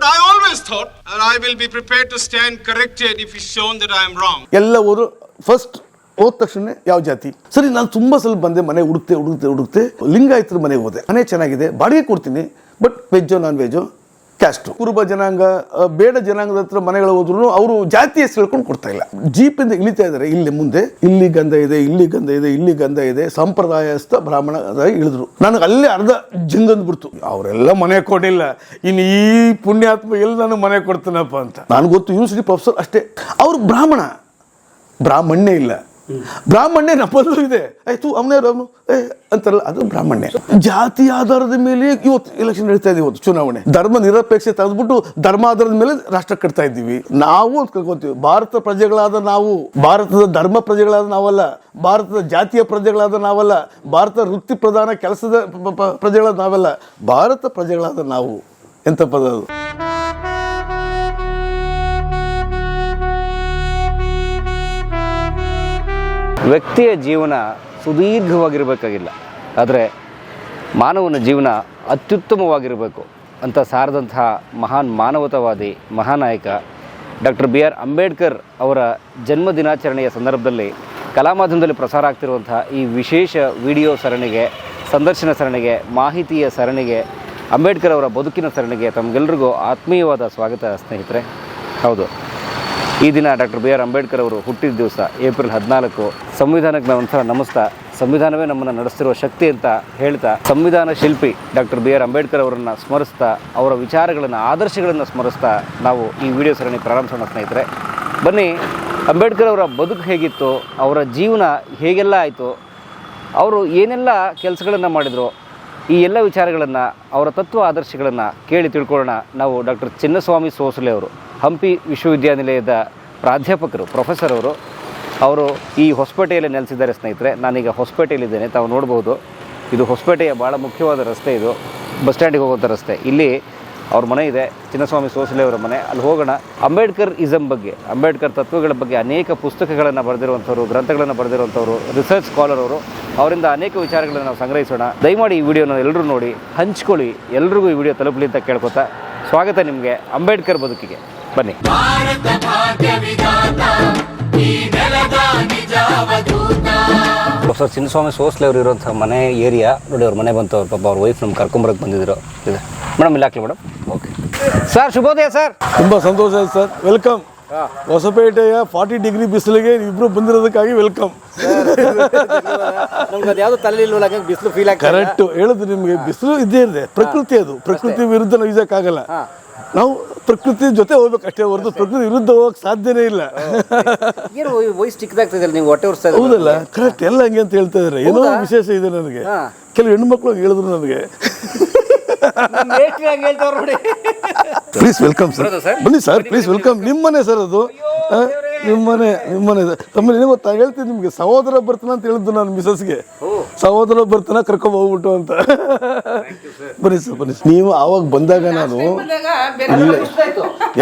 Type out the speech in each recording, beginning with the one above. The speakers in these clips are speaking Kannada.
But I always thought and I will be prepared to stand corrected if it's shown that I am wrong. ಎಲ್ಲ ಹೋದ್ರು ಫಸ್ಟ್ ಹೋದ ತಕ್ಷಣ ಯಾವ ಜಾತಿ? ಸರಿ, ನಾನು ತುಂಬಾ ಸ್ವಲ್ಪ ಬಂದೆ, ಮನೆ ಹುಡುಕ್ತೆ ಹುಡುಕ್ತೆ ಹುಡುಕ್ತೆ. ಲಿಂಗಾಯತರ ಮನೆಗೆ ಹೋದೆ. ಮನೆ ಚೆನ್ನಾಗಿದೆ, ಬಾಡಿಗೆ ಕೊಡ್ತೀನಿ ಬಟ್ ವೆಜ್ಜೋ ನಾನ್ ವೆಜ್ಜೋ ಕ್ಯಾಸ್ಟು ಕುರುಬ ಜನಾಂಗ ಬೇಡ ಜನಾಂಗದ ಹತ್ರ ಮನೆಗಳು ಹೋದ್ರು ಅವರು ಜಾತಿ ಹೆಸರು ಹೇಳ್ಕೊಂಡು ಕೊಡ್ತಾ ಇಲ್ಲ. ಜೀಪಿಂದ ಇಳಿತಾ ಇದ್ದಾರೆ. ಇಲ್ಲಿ ಮುಂದೆ, ಇಲ್ಲಿ ಗಂಧ ಇದೆ, ಇಲ್ಲಿ ಗಂಧ ಇದೆ, ಇಲ್ಲಿ ಗಂಧ ಇದೆ, ಸಂಪ್ರದಾಯಸ್ಥ ಬ್ರಾಹ್ಮಣ ಇಳಿದ್ರು. ನನಗೆ ಅಲ್ಲೇ ಅರ್ಧ ಜಿಂಗಂದ್ ಬಿಡ್ತು ಅವರೆಲ್ಲ ಮನೆ ಕೊಡಿಲ್ಲ ಇನ್ನು ಈ ಪುಣ್ಯಾತ್ಮ ಎಲ್ಲಿ ನಾನು ಮನೆ ಕೊಡ್ತಾನಪ್ಪ ಅಂತ. ನನಗೆ ಗೊತ್ತು ಯೂನಿವರ್ಸಿಟಿ ಪ್ರೊಫೆಸರ್ ಅಷ್ಟೇ. ಅವ್ರು ಬ್ರಾಹ್ಮಣ. ಬ್ರಾಹ್ಮಣ್ಯ ಇಲ್ಲ. ಬ್ರಾಹ್ಮಣ್ಯ ನಮ್ಮಲ್ಲೂ ಇದೆ. ಆಯ್ತು ಅವನೇ ಅವನು? ಏ, ಅಂತಾರಲ್ಲ, ಅದು ಬ್ರಾಹ್ಮಣ್ಯ. ಜಾತಿ ಆಧಾರದ ಮೇಲೆ ಇವತ್ತು ಎಲೆಕ್ಷನ್ ನಡೀತಾ ಇದೆ ಇವತ್ತು ಚುನಾವಣೆ. ಧರ್ಮ ನಿರಪೇಕ್ಷೆ ತೆಗೆದ್ಬಿಟ್ಟು ಧರ್ಮ ಆಧಾರದ ಮೇಲೆ ರಾಷ್ಟ್ರ ಕಟ್ತಾ ಇದ್ದೀವಿ. ನಾವು ಅಂತ ಕಲ್ಕೊತೀವಿ ಭಾರತ ಪ್ರಜೆಗಳಾದ ನಾವು, ಭಾರತದ ಧರ್ಮ ಪ್ರಜೆಗಳಾದ ನಾವಲ್ಲ, ಭಾರತದ ಜಾತಿಯ ಪ್ರಜೆಗಳಾದ ನಾವಲ್ಲ, ಭಾರತ ವೃತ್ತಿ ಪ್ರಧಾನ ಕೆಲಸದ ಪ್ರಜೆಗಳಾದ ನಾವಲ್ಲ, ಭಾರತ ಪ್ರಜೆಗಳಾದ ನಾವು. ಎಂತ ಪದ ಅದು? ವ್ಯಕ್ತಿಯ ಜೀವನ ಸುದೀರ್ಘವಾಗಿರಬೇಕಾಗಿಲ್ಲ. ಆದರೆ ಮಾನವನ ಜೀವನ ಅತ್ಯುತ್ತಮವಾಗಿರಬೇಕು ಅಂತ ಸಾರದಂತಹ ಮಹಾನ್ ಮಾನವತಾವಾದಿ, ಮಹಾನಾಯಕ ಡಾಕ್ಟರ್ ಬಿ ಆರ್ ಅಂಬೇಡ್ಕರ್ ಅವರ ಜನ್ಮ ದಿನಾಚರಣೆಯ ಸಂದರ್ಭದಲ್ಲಿ ಕಲಾಮಾಧ್ಯಮದಲ್ಲಿ ಪ್ರಸಾರ ಆಗ್ತಿರುವಂತಹ ಈ ವಿಶೇಷ ವಿಡಿಯೋ ಸರಣಿಗೆ, ಸಂದರ್ಶನ ಸರಣಿಗೆ, ಮಾಹಿತಿಯ ಸರಣಿಗೆ, ಅಂಬೇಡ್ಕರ್ ಅವರ ಬದುಕಿನ ಸರಣಿಗೆ ತಮಗೆಲ್ಲರಿಗೂ ಆತ್ಮೀಯವಾದ ಸ್ವಾಗತ ಸ್ನೇಹಿತರೆ. ಹೌದು. ಈ ದಿನ ಡಾಕ್ಟರ್ ಬಿ ಆರ್ ಅಂಬೇಡ್ಕರ್ ಅವರು ಹುಟ್ಟಿದ ದಿವಸ, ಏಪ್ರಿಲ್ ಹದಿನಾಲ್ಕು, ಸಂವಿಧಾನಕ್ಕೆ ನಾವು ಒಂಥರ ನಮಸ್ತಾ. ಸಂವಿಧಾನವೇ ನಮ್ಮನ್ನು ನಡೆಸಿರುವ ಶಕ್ತಿ ಅಂತ ಹೇಳ್ತಾ, ಸಂವಿಧಾನ ಶಿಲ್ಪಿ ಡಾಕ್ಟರ್ ಬಿ ಆರ್ ಅಂಬೇಡ್ಕರ್ ಅವರನ್ನು ಸ್ಮರಿಸ್ತಾ, ಅವರ ವಿಚಾರಗಳನ್ನು, ಆದರ್ಶಗಳನ್ನು ಸ್ಮರಿಸ್ತಾ ನಾವು ಈ ವಿಡಿಯೋ ಸರಣಿ ಪ್ರಾರಂಭಿಸೋಣ ಸ್ನೇಹಿತರೆ. ಬನ್ನಿ, ಅಂಬೇಡ್ಕರ್ ಅವರ ಬದುಕು ಹೇಗಿತ್ತು, ಅವರ ಜೀವನ ಹೇಗೆಲ್ಲ ಆಯಿತು, ಅವರು ಏನೆಲ್ಲ ಕೆಲಸಗಳನ್ನು ಮಾಡಿದರು, ಈ ಎಲ್ಲ ವಿಚಾರಗಳನ್ನು, ಅವರ ತತ್ವ ಆದರ್ಶಗಳನ್ನು ಕೇಳಿ ತಿಳ್ಕೊಳ್ಳೋಣ. ನಾವು ಡಾಕ್ಟರ್ ಚಿನ್ನಸ್ವಾಮಿ ಸೋಸಲೆ ಅವರು. ಹಂಪಿ ವಿಶ್ವವಿದ್ಯಾನಿಲಯದ ಪ್ರಾಧ್ಯಾಪಕರು ಪ್ರೊಫೆಸರ್ ಅವರು ಅವರು ಈ ಹೊಸಪೇಟೆಯಲ್ಲಿ ನೆಲೆಸಿದ್ದಾರೆ ಸ್ನೇಹಿತರೆ. ನಾನೀಗ ಹೊಸಪೇಟೆಯಲ್ಲಿದ್ದೇನೆ. ತಾವು ನೋಡ್ಬೋದು, ಇದು ಹೊಸಪೇಟೆಯ ಭಾಳ ಮುಖ್ಯವಾದ ರಸ್ತೆ ಇದು. ಬಸ್ ಸ್ಟ್ಯಾಂಡಿಗೆ ಹೋಗುವಂಥ ರಸ್ತೆ. ಇಲ್ಲಿ ಅವ್ರ ಮನೆ ಇದೆ, ಚಿನ್ನಸ್ವಾಮಿ ಸೋಸಲೆ ಅವರ ಮನೆ. ಅಲ್ಲಿ ಹೋಗೋಣ. ಅಂಬೇಡ್ಕರ್ ಇಸಮ್ ಬಗ್ಗೆ, ಅಂಬೇಡ್ಕರ್ ತತ್ವಗಳ ಬಗ್ಗೆ ಅನೇಕ ಪುಸ್ತಕಗಳನ್ನು ಬರೆದಿರುವಂಥವ್ರು, ಗ್ರಂಥಗಳನ್ನು ಬರೆದಿರುವಂಥವ್ರು ರಿಸರ್ಚ್ ಸ್ಕಾಲರ್ ಅವರು, ಅವರಿಂದ ಅನೇಕ ವಿಚಾರಗಳನ್ನು ನಾವು ಸಂಗ್ರಹಿಸೋಣ. ದಯಮಾಡಿ ಈ ವಿಡಿಯೋನ ಎಲ್ಲರೂ ನೋಡಿ, ಹಂಚ್ಕೊಳ್ಳಿ. ಎಲ್ರಿಗೂ ಈ ವಿಡಿಯೋ ತಲುಪಲಿ ಅಂತ ಕೇಳ್ಕೊತಾ ಸ್ವಾಗತ ನಿಮಗೆ, ಅಂಬೇಡ್ಕರ್ ಬದುಕಿಗೆ. ಬನ್ನಿ. ಪ್ರೊಫೆಸರ್ ಚಿನ್ನಸ್ವಾಮಿ ಸೋಸ್ಲೆ ಅವ್ರು ಇರೋಂಥ ಮನೆ ಏರಿಯಾ ನೋಡಿ ಅವ್ರ ಮನೆ ಬಂತು ಅವ್ರ ಪಾಪ ಅವ್ರ ವೈಫ್ ನಮ್ಮ ಕರ್ಕೊಂಬರಕ್ಕೆ ಬಂದಿದ್ರು. ಇದೆ. ಮೇಡಮ್ ಇಲ್ಲ ಹಾಕ್ಲಿ ಮೇಡಮ್. ಓಕೆ. ಸರ್ ಶುಭೋದಯ ಸರ್. ತುಂಬಾ ಸಂತೋಷ ಆಯ್ತು ಸರ್. ವೆಲ್ಕಮ್ ಹೊಸಪೇಟೆಯ ಫಾರ್ಟಿ ಡಿಗ್ರಿ ಬಿಸಿಲಿಗೆ ಇಬ್ರು ಬಂದಿರೋದಕ್ಕಾಗಿ ವೆಲ್ಕಮ್ ನಮ್ಗೆ ಅದು ಯಾವುದು ತಲೆ ಇಲ್ವಲ್ಲ ಬಿಸಿಲು ಫೀಲ್ ಆಗ್ತದೆ ಕರೆಕ್ಟ್ ಹೇಳಿದ್ರು ನಿಮಗೆ ಬಿಸಿಲು ಇದ್ದೇ ಇದೆ ಪ್ರಕೃತಿ ಅದು. ಪ್ರಕೃತಿ ವಿರುದ್ಧ ನಾವು ಈಜಕ್ಕಾಗಲ್ಲ ನಾವು ಪ್ರಕೃತಿ ಜೊತೆ ಹೋಗ್ಬೇಕು ಅಷ್ಟೇ ಹೊರತು ಪ್ರಕೃತಿ ವಿರುದ್ಧ ಹೋಗಕ್ ಸಾಧ್ಯನೇ ಇಲ್ಲ. ಏನು ವಯಸ್ಸು ಚಿಕ್ಕದಾಗ್ತದೆ ನೀವು ಹೊಟ್ಟೆ ಉರ್ಸ್ತಾ ಹೌದಲ್ಲ ಕರೆಕ್ಟ್ ಎಲ್ಲ ಹಂಗೆ ಅಂತ ಹೇಳ್ತಾ ಇದಾರೆ. ಏನೋ ವಿಶೇಷ ಇದೆ ನನಗೆ. ಕೆಲವು ಹೆಣ್ಮಕ್ಳು ಹೇಳಿದ್ರು ನನಗೆ. ನೋಡಿ. ಪ್ಲೀಸ್ ವೆಲ್ಕಮ್ ಸರ್ ಬನ್ನಿ ಸರ್ ಪ್ಲೀಸ್ ವೆಲ್ಕಮ್ ನಿಮ್ಮನೆ ಸರ್ ಅದು. ನಿಮ್ಮನೆ ನಿಮ್ಮನೆ. ತಮ್ಮ ಏನೋ ಗೊತ್ತಾ? ಹೇಳ್ತೀನಿ ನಿಮಗೆ. ಸಹೋದರ ಬರ್ತಾನ ಅಂತ ಹೇಳಿದ್ದು ನಾನು ಮಿಸಸ್ಗೆ. ಸಹೋದರ ಬರ್ತಾನ ಕರ್ಕೊಂಡು ಹೋಗ್ಬಿಟ್ಟು ಅಂತ. ಬನ್ನಿ ಸರ್ ಬನ್ನಿ ಸರ್. ನೀವು ಆವಾಗ ಬಂದಾಗ ನಾನು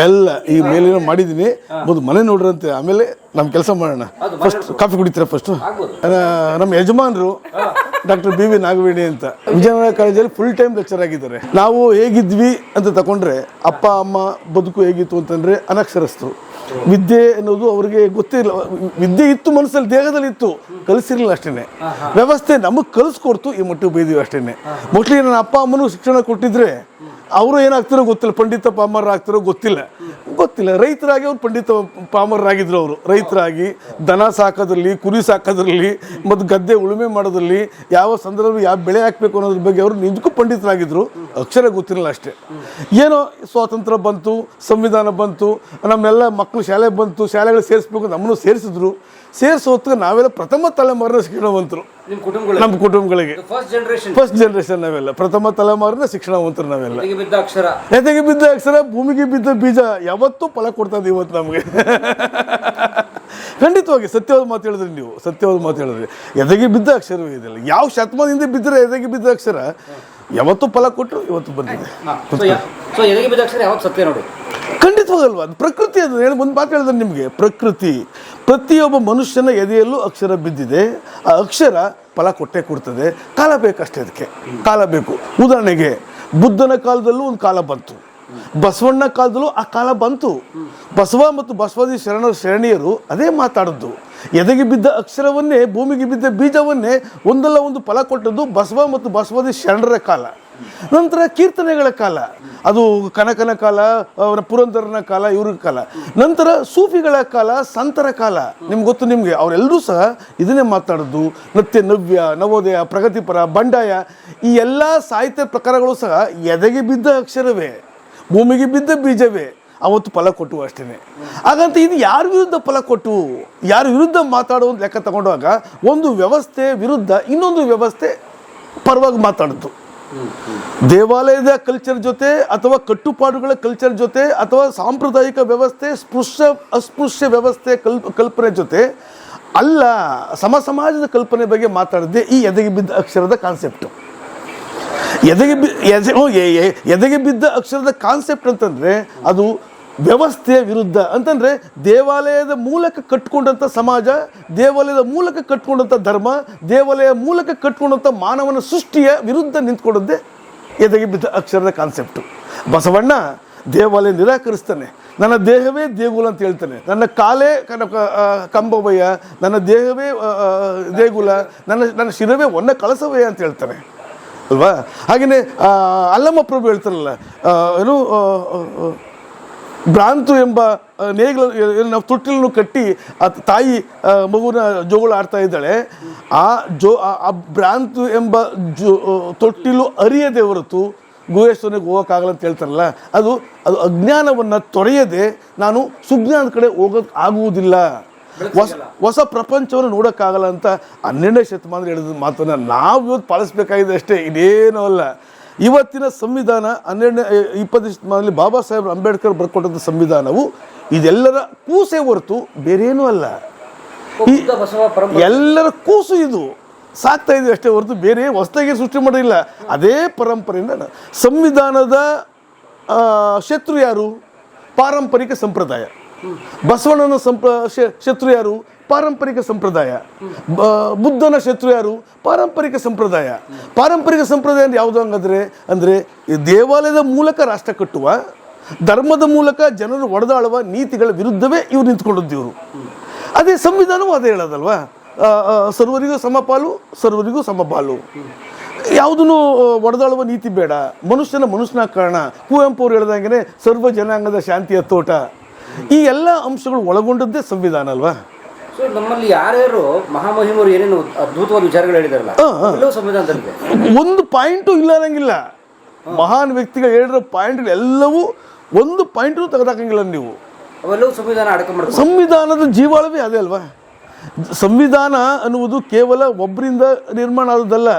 ಎಲ್ಲ ಈ ಮೇಲೇನೋ ಮಾಡಿದ್ದೀನಿ ಒಂದು ಮನೆ ನೋಡ್ರಂತೆ. ಆಮೇಲೆ ನಮ್ಮ ಕೆಲಸ ಮಾಡೋಣ. ಫಸ್ಟ್ ಕಾಫಿ ಕುಡಿತೀರಾ ಫಸ್ಟ್ ನಮ್ಮ ಯಜಮಾನ್ರು ಡಾಕ್ಟರ್ ಬಿ ವಿ ನಾಗವೇಣಿ ಅಂತ. ವಿಜಯನಗರ ಕಾಲೇಜಲ್ಲಿ ಫುಲ್ ಟೈಮ್ ಲೆಕ್ಚರ್ ಆಗಿದ್ದಾರೆ. ನಾವು ಹೇಗಿದ್ವಿ ಅಂತ ತಗೊಂಡ್ರೆ ಅಪ್ಪ ಅಮ್ಮ ಬದುಕು ಹೇಗಿತ್ತು ಅಂತಂದ್ರೆ ಅನಕ್ಷರಸ್ಥರು. ವಿದ್ಯೆ ಅನ್ನೋದು ಅವ್ರಿಗೆ ಗೊತ್ತಿಲ್ಲ. ವಿದ್ಯೆ ಇತ್ತು ಮನಸ್ಸಲ್ಲಿ ದೇಹದಲ್ಲಿ ಇತ್ತು. ಕಲಿಸಿರ್ಲಿಲ್ಲ ಅಷ್ಟೇನೆ. ವ್ಯವಸ್ಥೆ ನಮಗೆ ಕಲಿಸ್ಕೊಡ್ತು ಈ ಮಟ್ಟಿಗೆ ಬೈದೀವಿ ಅಷ್ಟೇನೆ. ಮೋಸ್ಟ್ಲಿ ನನ್ನ ಅಪ್ಪ ಅಮ್ಮನೂ ಶಿಕ್ಷಣ ಕೊಟ್ಟಿದ್ರೆ ಅವರು ಏನಾಗ್ತಾರೋ ಗೊತ್ತಿಲ್ಲ, ಪಂಡಿತ ಪಾಮರರಾಗ್ತಾರೋ ಗೊತ್ತಿಲ್ಲ. ಗೊತ್ತಿಲ್ಲ, ರೈತರಾಗಿ ಅವ್ರು ಪಂಡಿತ ಪಾಮರರಾಗಿದ್ರು ಅವರು. ರೈತರಾಗಿ ದನ ಸಾಕೋದ್ರಲ್ಲಿ, ಕುರಿ ಸಾಕೋದ್ರಲ್ಲಿ, ಮತ್ತು ಗದ್ದೆ ಉಳುಮೆ ಮಾಡೋದ್ರಲ್ಲಿ ಯಾವ ಸಂದರ್ಭ ಯಾವ ಬೆಳೆ ಹಾಕ್ಬೇಕು ಅನ್ನೋದ್ರ ಬಗ್ಗೆ ಅವರು ನಿಜಕ್ಕೂ ಪಂಡಿತರಾಗಿದ್ರು. ಅಕ್ಷರ ಗೊತ್ತಿರಲಿಲ್ಲ ಅಷ್ಟೇ. ಏನೋ ಸ್ವಾತಂತ್ರ್ಯ ಬಂತು, ಸಂವಿಧಾನ ಬಂತು ನಮ್ಮೆಲ್ಲ ಮಕ್ಕಳು ಶಾಲೆ ಬಂತು, ಶಾಲೆಗಳು ಸೇರಿಸ್ಬೇಕು ನಮ್ಮನ್ನು ಸೇರಿಸಿದ್ರು. ಸೇರಿಸೋ ಹೊತ್ತಿಗೆ ನಾವೆಲ್ಲ ಪ್ರಥಮ ತಲೆಮಾರಿನ ಶಿಕ್ಷಣವಂತರು. ನಿಮ್ಮ ಕುಟುಂಬಗಳು ನಮ್ಮ ಕುಟುಂಬಗಳಿಗೆ. ಫಸ್ಟ್ ಜನರೇಷನ್ ನಾವೆಲ್ಲ. ಪ್ರಥಮ ತಲೆಮಾರಿನ ಶಿಕ್ಷಣವಂತರು ನಾವೆಲ್ಲ. ಎದೆಗೆ ಬಿದ್ದ ಅಕ್ಷರ? ಭೂಮಿಗೆ ಬಿದ್ದ ಬೀಜ ಯಾವತ್ತೂ ಫಲ ಕೊಡ್ತದೆ ಇವತ್ತು ನಮಗೆ. ಖಂಡಿತವಾಗಿ ಸತ್ಯವಾದ ಮಾತು ಹೇಳಿದ್ರಿ ನೀವು. ಸತ್ಯವಾದ ಮಾತು ಹೇಳಿದ್ರಿ. ಎದೆಗೆ ಬಿದ್ದ ಅಕ್ಷರವೂ ಇದೆಲ್ಲ. ಯಾವ ಶತಮಾನದಿಂದ ಬಿದ್ದರೆ ಎದೆಗೆ ಬಿದ್ದ ಅಕ್ಷರ? ಯಾವತ್ತೂ ಫಲ ಕೊಟ್ಟರು ಇವತ್ತು ಬಂದಿದೆ. ಖಂಡಿತವಾಗಲ್ವಾ? ಅದು ಪ್ರಕೃತಿ ಅದು. ಹೇಳಿ ಒಂದು ಮಾತು ಹೇಳಿದ್ರೆ ನಿಮಗೆ. ಪ್ರಕೃತಿ. ಪ್ರತಿಯೊಬ್ಬ ಮನುಷ್ಯನ ಎದೆಯಲ್ಲೂ ಅಕ್ಷರ ಬಿದ್ದಿದೆ. ಆ ಅಕ್ಷರ ಫಲ ಕೊಟ್ಟೆ ಕೊಡ್ತದೆ. ಕಾಲ ಬೇಕಷ್ಟೇ ಅದಕ್ಕೆ. ಕಾಲ ಬೇಕು. ಉದಾಹರಣೆಗೆ, ಬುದ್ಧನ ಕಾಲದಲ್ಲೂ ಒಂದು ಕಾಲ ಬಂತು. ಬಸವಣ್ಣ ಕಾಲದಲ್ಲೂ ಆ ಕಾಲ ಬಂತು. ಬಸವ ಮತ್ತು ಬಸವಾದಿ ಶರಣರ ಶರಣೀಯರು ಅದೇ ಮಾತಾಡಿದ್ದು. ಎದೆಗೆ ಬಿದ್ದ ಅಕ್ಷರವನ್ನೇ, ಭೂಮಿಗೆ ಬಿದ್ದ ಬೀಜವನ್ನೇ ಒಂದಲ್ಲ ಒಂದು ಫಲ ಕೊಟ್ಟದ್ದು ಬಸವ ಮತ್ತು ಬಸವಾದಿ ಶರಣರ ಕಾಲ. ನಂತರ ಕೀರ್ತನೆಗಳ ಕಾಲ. ಅದು ಕನಕನ ಕಾಲ ಅವರ ಪುರಂದರನ ಕಾಲ ಇವ್ರ ಕಾಲ. ನಂತರ ಸೂಫಿಗಳ ಕಾಲ, ಸಂತರ ಕಾಲ. ನಿಮ್ಗೆ ಗೊತ್ತು ನಿಮಗೆ ಅವರೆಲ್ಲರೂ ಸಹ ಇದನ್ನೇ ಮಾತಾಡೋದು. ನೃತ್ಯ, ನವ್ಯ, ನವೋದಯ, ಪ್ರಗತಿಪರ, ಬಂಡಾಯ, ಈ ಎಲ್ಲ ಸಾಹಿತ್ಯ ಪ್ರಕಾರಗಳು ಸಹ ಎದೆಗೆ ಬಿದ್ದ ಅಕ್ಷರವೇ, ಭೂಮಿಗೆ ಬಿದ್ದ ಬೀಜವೇ, ಅವತ್ತು ಫಲ ಕೊಟ್ಟು ಅಷ್ಟೇ ಹಾಗಂತ ಇದು ಯಾರ ವಿರುದ್ಧ ಫಲ ಕೊಟ್ಟು, ಯಾರ ವಿರುದ್ಧ ಮಾತಾಡೋ ಲೆಕ್ಕ ತಗೊಂಡಾಗ, ಒಂದು ವ್ಯವಸ್ಥೆ ವಿರುದ್ಧ ಇನ್ನೊಂದು ವ್ಯವಸ್ಥೆ ಪರವಾಗಿ ಮಾತಾಡಿತು ದೇವಾಲಯದ ಕಲ್ಚರ್ ಜೊತೆ ಅಥವಾ ಕಟ್ಟುಪಾಡುಗಳ ಕಲ್ಚರ್ ಜೊತೆ ಅಥವಾ ಸಾಂಪ್ರದಾಯಿಕ ವ್ಯವಸ್ಥೆ, ಸ್ಪೃಶ್ಯ, ಅಸ್ಪೃಶ್ಯ ವ್ಯವಸ್ಥೆ ಕಲ್ಪ್ ಕಲ್ಪನೆ ಜೊತೆ ಅಲ್ಲ ಸಮ ಸಮಾಜದ ಕಲ್ಪನೆ ಬಗ್ಗೆ ಮಾತಾಡಿದ್ದೆ ಈ ಎದೆಗೆ ಬಿದ್ದ ಅಕ್ಷರದ ಕಾನ್ಸೆಪ್ಟು ಎದೆಗೆ ಬಿ ಎದೆಗೆ ಬಿದ್ದ ಅಕ್ಷರದ ಕಾನ್ಸೆಪ್ಟ್ ಅಂತಂದರೆ ಅದು ವ್ಯವಸ್ಥೆಯ ವಿರುದ್ಧ. ಅಂತಂದರೆ ದೇವಾಲಯದ ಮೂಲಕ ಕಟ್ಕೊಂಡಂಥ ಸಮಾಜ, ದೇವಾಲಯದ ಮೂಲಕ ಕಟ್ಕೊಂಡಂಥ ಧರ್ಮ ದೇವಾಲಯ ಮೂಲಕ ಕಟ್ಕೊಂಡಂಥ ಮಾನವನ ಸೃಷ್ಟಿಯ ವಿರುದ್ಧ ನಿಂತ್ಕೊಂಡದ್ದೇ ಎದೆಗೆ ಬಿದ್ದ ಅಕ್ಷರದ ಕಾನ್ಸೆಪ್ಟು. ಬಸವಣ್ಣ ದೇವಾಲಯ ನಿರಾಕರಿಸ್ತಾನೆ. ನನ್ನ ದೇಹವೇ ದೇಗುಲ ಅಂತ ಹೇಳ್ತಾನೆ. ನನ್ನ ಕಾಲೇ ಕಂಬವಯ್ಯ, ನನ್ನ ದೇಹವೇ ದೇಗುಲ, ನನ್ನ ನನ್ನ ಶಿರವೇ ಒನ್ನ ಕಳಸವಯ್ಯ ಅಂತ ಹೇಳ್ತಾನೆ. ಅಲ್ವಾ? ಹಾಗೆಯೇ ಅಲ್ಲಮ್ಮ ಪ್ರಭು ಹೇಳ್ತಾರಲ್ಲ ಏನು ಭ್ರಾಂತು ಎಂಬ ನೇಗಿಲು ನಾವು ತೊಟ್ಟಿಲನ್ನು ಕಟ್ಟಿ, ಆ, ತಾಯಿ ಮಗುವಿನ ಜೋಗುಳ ಆಡ್ತಾ ಇದ್ದಾಳೆ. ಆ ಜೋ, ಆ- ಭ್ರಾಂತು ಎಂಬ ಜೋ ತೊಟ್ಟಿಲು ಅರಿಯದೆ ಹೊರತು ಗುಹೇಶ್ವರನಿಗೆ ಹೋಗೋಕ್ಕಾಗಲ್ಲ ಅಂತ ಹೇಳ್ತಾರಲ್ಲ, ಅದು ಅದು ಅಜ್ಞಾನವನ್ನು ತೊರೆಯದೆ ನಾನು ಸುಜ್ಞಾನದ ಕಡೆ ಹೋಗೋಕೆ ಆಗುವುದಿಲ್ಲ. ಹೊಸ ಹೊಸ ಪ್ರಪಂಚವನ್ನು ನೋಡೋಕ್ಕಾಗಲ್ಲ ಅಂತ ಹನ್ನೆರಡನೇ ಶತಮಾನದಲ್ಲಿ ಹೇಳಿದ ಮಾತನ್ನು ನಾವು ಇವತ್ತು ಪಾಲಿಸ್ಬೇಕಾಗಿದೆ ಅಷ್ಟೇ ಇದೇನೂ ಅಲ್ಲ. ಇವತ್ತಿನ ಸಂವಿಧಾನ ಹನ್ನೆರಡನೇ ಇಪ್ಪತ್ತನೇ ಶತಮಾನದಲ್ಲಿ ಬಾಬಾ ಸಾಹೇಬ್ ಅಂಬೇಡ್ಕರ್ ಬರ್ಕೊಟ್ಟಂಥ ಸಂವಿಧಾನವು ಇದೆಲ್ಲರ ಕೂಸೇ ಹೊರತು ಬೇರೇನೂ ಅಲ್ಲ. ಎಲ್ಲರ ಕೂಸು ಇದು. ಸಾಕ್ತಾ ಇದೆ ಅಷ್ಟೇ ಹೊರತು ಬೇರೆ ಹೊಸದಾಗಿ ಸೃಷ್ಟಿ ಮಾಡಿಲ್ಲ. ಅದೇ ಪರಂಪರೆಯಿಂದ ಸಂವಿಧಾನದ ಶತ್ರು ಯಾರು? ಪಾರಂಪರಿಕ ಸಂಪ್ರದಾಯ. ಬಸವಣ್ಣನ ಸಂಪ್ರ ಶತ್ರು ಯಾರು? ಪಾರಂಪರಿಕ ಸಂಪ್ರದಾಯ. ಬುದ್ಧನ ಶತ್ರು ಯಾರು? ಪಾರಂಪರಿಕ ಸಂಪ್ರದಾಯ. ಪಾರಂಪರಿಕ ಸಂಪ್ರದಾಯ ಅಂದ್ರೆ ಯಾವುದು ಹಂಗಂದ್ರೆ? ಅಂದರೆ ದೇವಾಲಯದ ಮೂಲಕ ರಾಷ್ಟ್ರ ಕಟ್ಟುವ, ಧರ್ಮದ ಮೂಲಕ ಜನರು ಒಡೆದಾಳುವ ನೀತಿಗಳ ವಿರುದ್ಧವೇ ಇವ್ರು ನಿಂತ್ಕೊಂಡದ್ದು ಇವರು. ಅದೇ ಸಂವಿಧಾನವೂ ಅದೇ ಹೇಳೋದಲ್ವಾ? ಸರ್ವರಿಗೂ ಸಮಪಾಲು ಸರ್ವರಿಗೂ ಸಮಪಾಲು. ಯಾವುದನ್ನು ಒಡೆದಾಳುವ ನೀತಿ ಬೇಡ. ಮನುಷ್ಯನ ಮನುಷ್ಯನ ಕಾರಣ. ಕುವೆಂಪು ಅವ್ರು ಹೇಳ್ದಂಗೆ ಸರ್ವ ಜನಾಂಗದ ಶಾಂತಿಯ ತೋಟ. ಈ ಎಲ್ಲ ಅಂಶಗಳು ಒಳಗೊಂಡದ್ದೇ ಸಂವಿಧಾನ ಅಲ್ವಾ? ನಮ್ಮಲ್ಲಿ ಯಾರ್ಯಾರು ಮಹಾಮಹಿಮರು ಏನೇನು ಅದ್ಭುತವಾದ ವಿಚಾರಗಳು ಹೇಳಿದಾರಲ್ಲ ಎಲ್ಲವೂ ಸಂವಿಧಾನದಲ್ಲಿದೆ. ಒಂದು ಪಾಯಿಂಟು ಇಲ್ಲ ಅನ್ನಂಗಿಲ್ಲ ಮಹಾನ್ ವ್ಯಕ್ತಿಗಳು ಹೇಳಿರೋ ಪಾಯಿಂಟ್ ಎಲ್ಲವೂ ಒಂದು ಪಾಯಿಂಟು ತೆಗೆದಾಕಂಗಿಲ್ಲ ನೀವು. ಅವೆಲ್ಲವೂ ಸಂವಿಧಾನ ಅಡಕ ಸಂವಿಧಾನದ ಜೀವಾಳವೇ ಅದೇ ಅಲ್ವಾ? ಸಂವಿಧಾನ ಅನ್ನುವುದು ಕೇವಲ ಒಬ್ಬರಿಂದ ನಿರ್ಮಾಣ ಆದದ್ದಲ್ಲ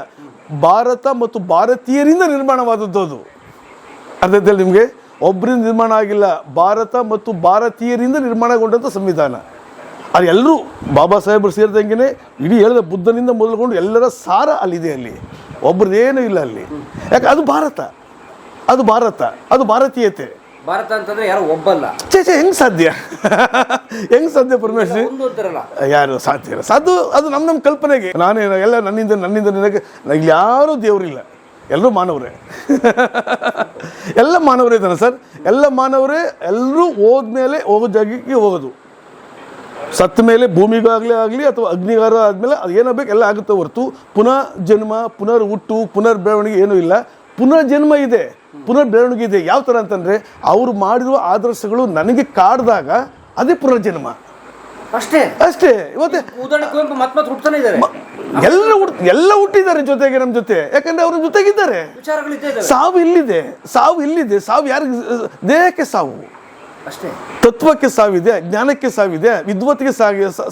ಭಾರತ ಮತ್ತು ಭಾರತೀಯರಿಂದ ನಿರ್ಮಾಣವಾದದ್ದು ಅದು. ಅರ್ಧದಲ್ಲಿ ನಿಮಗೆ? ಒಬ್ಬರಿಂದ ನಿರ್ಮಾಣ ಆಗಿಲ್ಲ ಭಾರತ ಮತ್ತು ಭಾರತೀಯರಿಂದ ನಿರ್ಮಾಣಗೊಂಡಂಥ ಸಂವಿಧಾನ. ಅದು ಎಲ್ಲರೂ ಬಾಬಾ ಸಾಹೇಬರು ಸೇರಿದಂಗೆ ಇಡೀ ಹೇಳಿದ ಬುದ್ಧನಿಂದ ಮೊದಲುಕೊಂಡು ಎಲ್ಲರ ಸಾರ ಅಲ್ಲಿದೆ ಅಲ್ಲಿ. ಒಬ್ಬರದೇನೂ ಇಲ್ಲ ಅಲ್ಲಿ. ಯಾಕೆ ಅದು ಭಾರತ. ಅದು ಭಾರತ. ಅದು ಭಾರತೀಯತೆ. ಭಾರತ ಅಂತಂದ್ರೆ ಯಾರು ಒಬ್ಬಲ್ಲ. ಚೇ ಚೇ ಹೆಂಗೆ ಸಾಧ್ಯ? ಹೆಂಗ್ ಸಾಧ್ಯ ಪರಮೇಶ್ವರಿ? ಯಾರು ಸಾಧ್ಯ ಇಲ್ಲ. ಸಾಧ್ಯ ಅದು ನಮ್ಮ ನಮ್ಮ ಕಲ್ಪನೆಗೆ. ನಾನೇನು ಎಲ್ಲ ನನ್ನಿಂದ ನನ್ನಿಂದ ನಿನಗೆ ಇಲ್ಲಿ ಯಾರೂ ದೇವರಿಲ್ಲ. ಎಲ್ಲರೂ ಮಾನವರೇ. ಎಲ್ಲ ಮಾನವರೇ ಇದ್ದಾನೆ ಸರ್. ಎಲ್ಲ ಮಾನವರೇ ಎಲ್ಲರೂ ಹೋದ್ಮೇಲೆ ಹೋಗೋ ಜಾಗಕ್ಕೆ ಹೋಗೋದು. ಸತ್ತ ಮೇಲೆ ಭೂಮಿಗಾಗಲೇ ಆಗಲಿ ಅಥವಾ ಅಗ್ನಿಗಾರ ಆದಮೇಲೆ ಅದು ಏನಾಗಬೇಕು ಎಲ್ಲ ಆಗುತ್ತೆ ಹೊರತು. ಪುನಃ ಜನ್ಮ, ಪುನರ್ ಹುಟ್ಟು, ಪುನರ್ ಬೆಳವಣಿಗೆ ಏನೂ ಇಲ್ಲ. ಪುನರ್ ಜನ್ಮ ಇದೆ. ಪುನರ್ ಬೆಳವಣಿಗೆ ಇದೆ. ಯಾವ ಥರ ಅಂತಂದರೆ ಅವರು ಮಾಡಿರುವ ಆದರ್ಶಗಳು ನನಗೆ ಕಾಡಿದಾಗ ಅದೇ ಪುನರ್ಜನ್ಮ ಅಷ್ಟೇ? ಅಷ್ಟೇ. ಇವತ್ತೆ ಉದಾಹರಣೆ ಕುವೆಂಪು ಮತ್ ಮತ್ತೆ ಹುಡ್ತಾನೆ ಇದ್ದಾರೆ. ಎಲ್ಲ ಹುಟ್ ಎಲ್ಲ ಹುಟ್ಟಿದ್ದಾರೆ ಜೊತೆಗೆ ನಮ್ಮ ಜೊತೆ. ಯಾಕಂದ್ರೆ ಅವ್ರ ಜೊತೆಗಿದ್ದಾರೆ. ಸಾವು ಇಲ್ಲಿದೆ. ಸಾವು ಇಲ್ಲಿದೆ. ಸಾವು ಯಾರಿಗೆ ದೇಹಕ್ಕೆ ಸಾವು. ಅಷ್ಟೇ. ತತ್ವಕ್ಕೆ ಸಾವಿದೆ ಜ್ಞಾನಕ್ಕೆ ಸಾವಿದೆ ವಿದ್ವತ್ಗೆ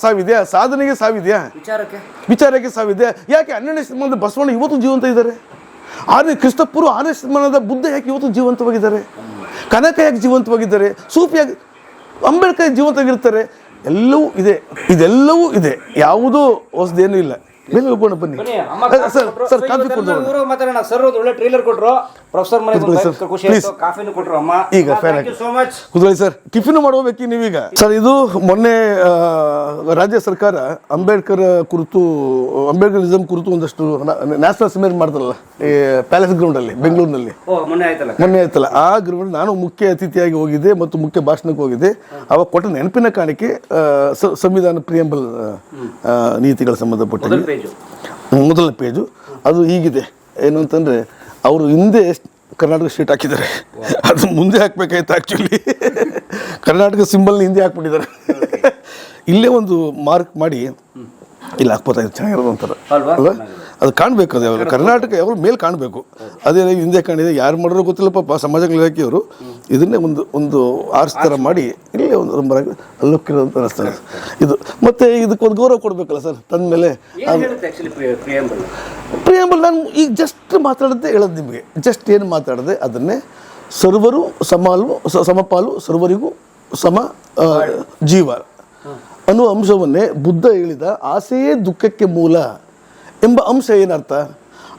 ಸಾವಿದೆ ಸಾಧನೆಗೆ ಸಾವಿದೆಯಾ ವಿಚಾರಕ್ಕೆ? ವಿಚಾರಕ್ಕೆ ಸಾವಿದೆ. ಯಾಕೆ ಹನ್ನೆರಡನೇ ಶತಮಾನದ ಬಸವಣ್ಣ ಇವತ್ತು ಜೀವಂತ ಇದ್ದಾರೆ? ಆರನೇ ಕ್ರಿಸ್ತಪೂರ್ವ ಆರನೇ ಶತಮಾನದ ಬುದ್ಧ ಯಾಕೆ ಇವತ್ತು ಜೀವಂತವಾಗಿದ್ದಾರೆ? ಕನಕ ಯಾಕೆ ಜೀವಂತವಾಗಿದ್ದಾರೆ? ಸೂಫಿಯಾಗಿ ಅಂಬೇಡ್ಕರ್ ಜೀವಂತವಾಗಿರ್ತಾರೆ? ಎಲ್ಲವೂ ಇದೆ. ಇದೆಲ್ಲವೂ ಇದೆ. ಯಾವುದೂ ಹೊಸದೇನೂ ಇಲ್ಲ. ಮೇಲೆ ಹೋಗೋಣ ಬನ್ನಿ. ಸರ್ ಸರ್ ಕಾಫಿ ಕೊಡ್ದು ಮಾತಾಡೋಣ. ಸರ್ ಒಂದು ಒಳ್ಳೆ ಟ್ರೈಲರ್ ಕೊಟ್ರು. ಪ್ರೊಫೆಸರ್ ಮನೆ ಖುಷಿ ಆಯ್ತು. ಕಾಫಿನೂ ಕೊಟ್ರು ಅಮ್ಮ. ಈಗ ಯು ಸೋ ಮಚ್ ಕುದುರೆ ಸರ್. ಟಿಫಿನ್ ಮಾಡ್ಕೋಬೇಕು ನೀವೀಗ? ಸರ್ ಇದು ಮೊನ್ನೆ ರಾಜ್ಯ ಸರ್ಕಾರ ಅಂಬೇಡ್ಕರ್ ಕುರಿತು ಅಂಬೇಡ್ಕರಿಸಮ್ ಕುರಿತು ಒಂದಷ್ಟು ನ್ಯಾಷನಲ್ ಸೆಮಿನಾರ್ ಮಾಡ್ತಾರಲ್ಲ ಈ ಪ್ಯಾಲೇಸ್ ಗ್ರೌಂಡ್ ಅಲ್ಲಿ ಬೆಂಗಳೂರಿನಲ್ಲಿ ಮೊನ್ನೆ ಆಯ್ತಲ್ಲ. ಮೊನ್ನೆ ಆಯ್ತಲ್ಲ. ಆ ಗ್ರೌಂಡ್ ನಾನು ಮುಖ್ಯ ಅತಿಥಿಯಾಗಿ ಹೋಗಿದ್ದೆ ಮತ್ತು ಮುಖ್ಯ ಭಾಷಣಕ್ಕೆ ಹೋಗಿದ್ದೆ. ಅವಾಗ ಕೊಟ್ಟ ನೆನಪಿನ ಕಾಣಿಕೆ ಸಂವಿಧಾನ ಪ್ರಿಯಂಬಲ್ ನೀತಿಗಳ ಸಂಬಂಧಪಟ್ಟ ಪೇಜು. ಮೊದಲನೇ ಪೇಜು. ಅದು ಹೀಗಿದೆ. ಏನು ಅಂತಂದರೆ ಅವರು ಹಿಂದೆ ಕರ್ನಾಟಕ ಸ್ಟೇಟ್ ಹಾಕಿದ್ದಾರೆ. ಅದು ಮುಂದೆ ಹಾಕ್ಬೇಕಾಯ್ತು ಆ್ಯಕ್ಚುಲಿ ಕರ್ನಾಟಕ ಸಿಂಬಲ್ನ ಹಿಂದೆ ಹಾಕ್ಬಿಟ್ಟಿದ್ದಾರೆ. ಇಲ್ಲೇ ಒಂದು ಮಾರ್ಕ್ ಮಾಡಿ. ಇಲ್ಲಿ ಹಾಕ್ಬೋದಾಗಿತ್ತು ಚೆನ್ನಾಗಿರೋದು ಅಂತಾರೆ. ಅಲ್ವಾ? ಅದು ಕಾಣಬೇಕು ಅದು ಯಾವಾಗ ಕರ್ನಾಟಕ ಯಾವಾಗ ಮೇಲೆ ಕಾಣಬೇಕು. ಅದೇ ಹಿಂದೆ ಕಾಣಿದೆ ಯಾರು ಮಾಡಿದ್ರು ಗೊತ್ತಿಲ್ಲ ಸಮಾಜಗಳ ಹಾಕಿ ಇಲಾಖೆಯವರು ಇದನ್ನೇ ಒಂದು ಒಂದು ಆರ್ಸ್ ಥರ ಮಾಡಿ ಇಲ್ಲಿ ಒಂದು ನಂಬರ್ ಅಲ್ಲೋಕ್ಕಿರೋ ಅಂತ ಅನಿಸ್ತದೆ ಇದು ಮತ್ತೆ ಇದಕ್ಕೆ ಒಂದು ಗೌರವ ಕೊಡಬೇಕಲ್ಲ ಸರ್ ತಂದ ಮೇಲೆ ಪ್ರಿಯಾಂಬಲ್? ನಾನು ಈಗ ಜಸ್ಟ್ ಮಾತಾಡದೆ ಹೇಳೋದು ನಿಮಗೆ. ಜಸ್ಟ್ ಏನು ಮಾತಾಡದೆ ಅದನ್ನೇ ಸರ್ವರು ಸಮಾಲು ಸಮಪಾಲು ಸರ್ವರಿಗೂ ಸಮ ಜೀವ. ಅನ್ನುವ ಅಂಶವನ್ನೇ ಬುದ್ಧ ಹೇಳಿದ ಆಸೆಯೇ ದುಃಖಕ್ಕೆ ಮೂಲ. ಎಂಬ ಅಂಶ ಏನರ್ಥ?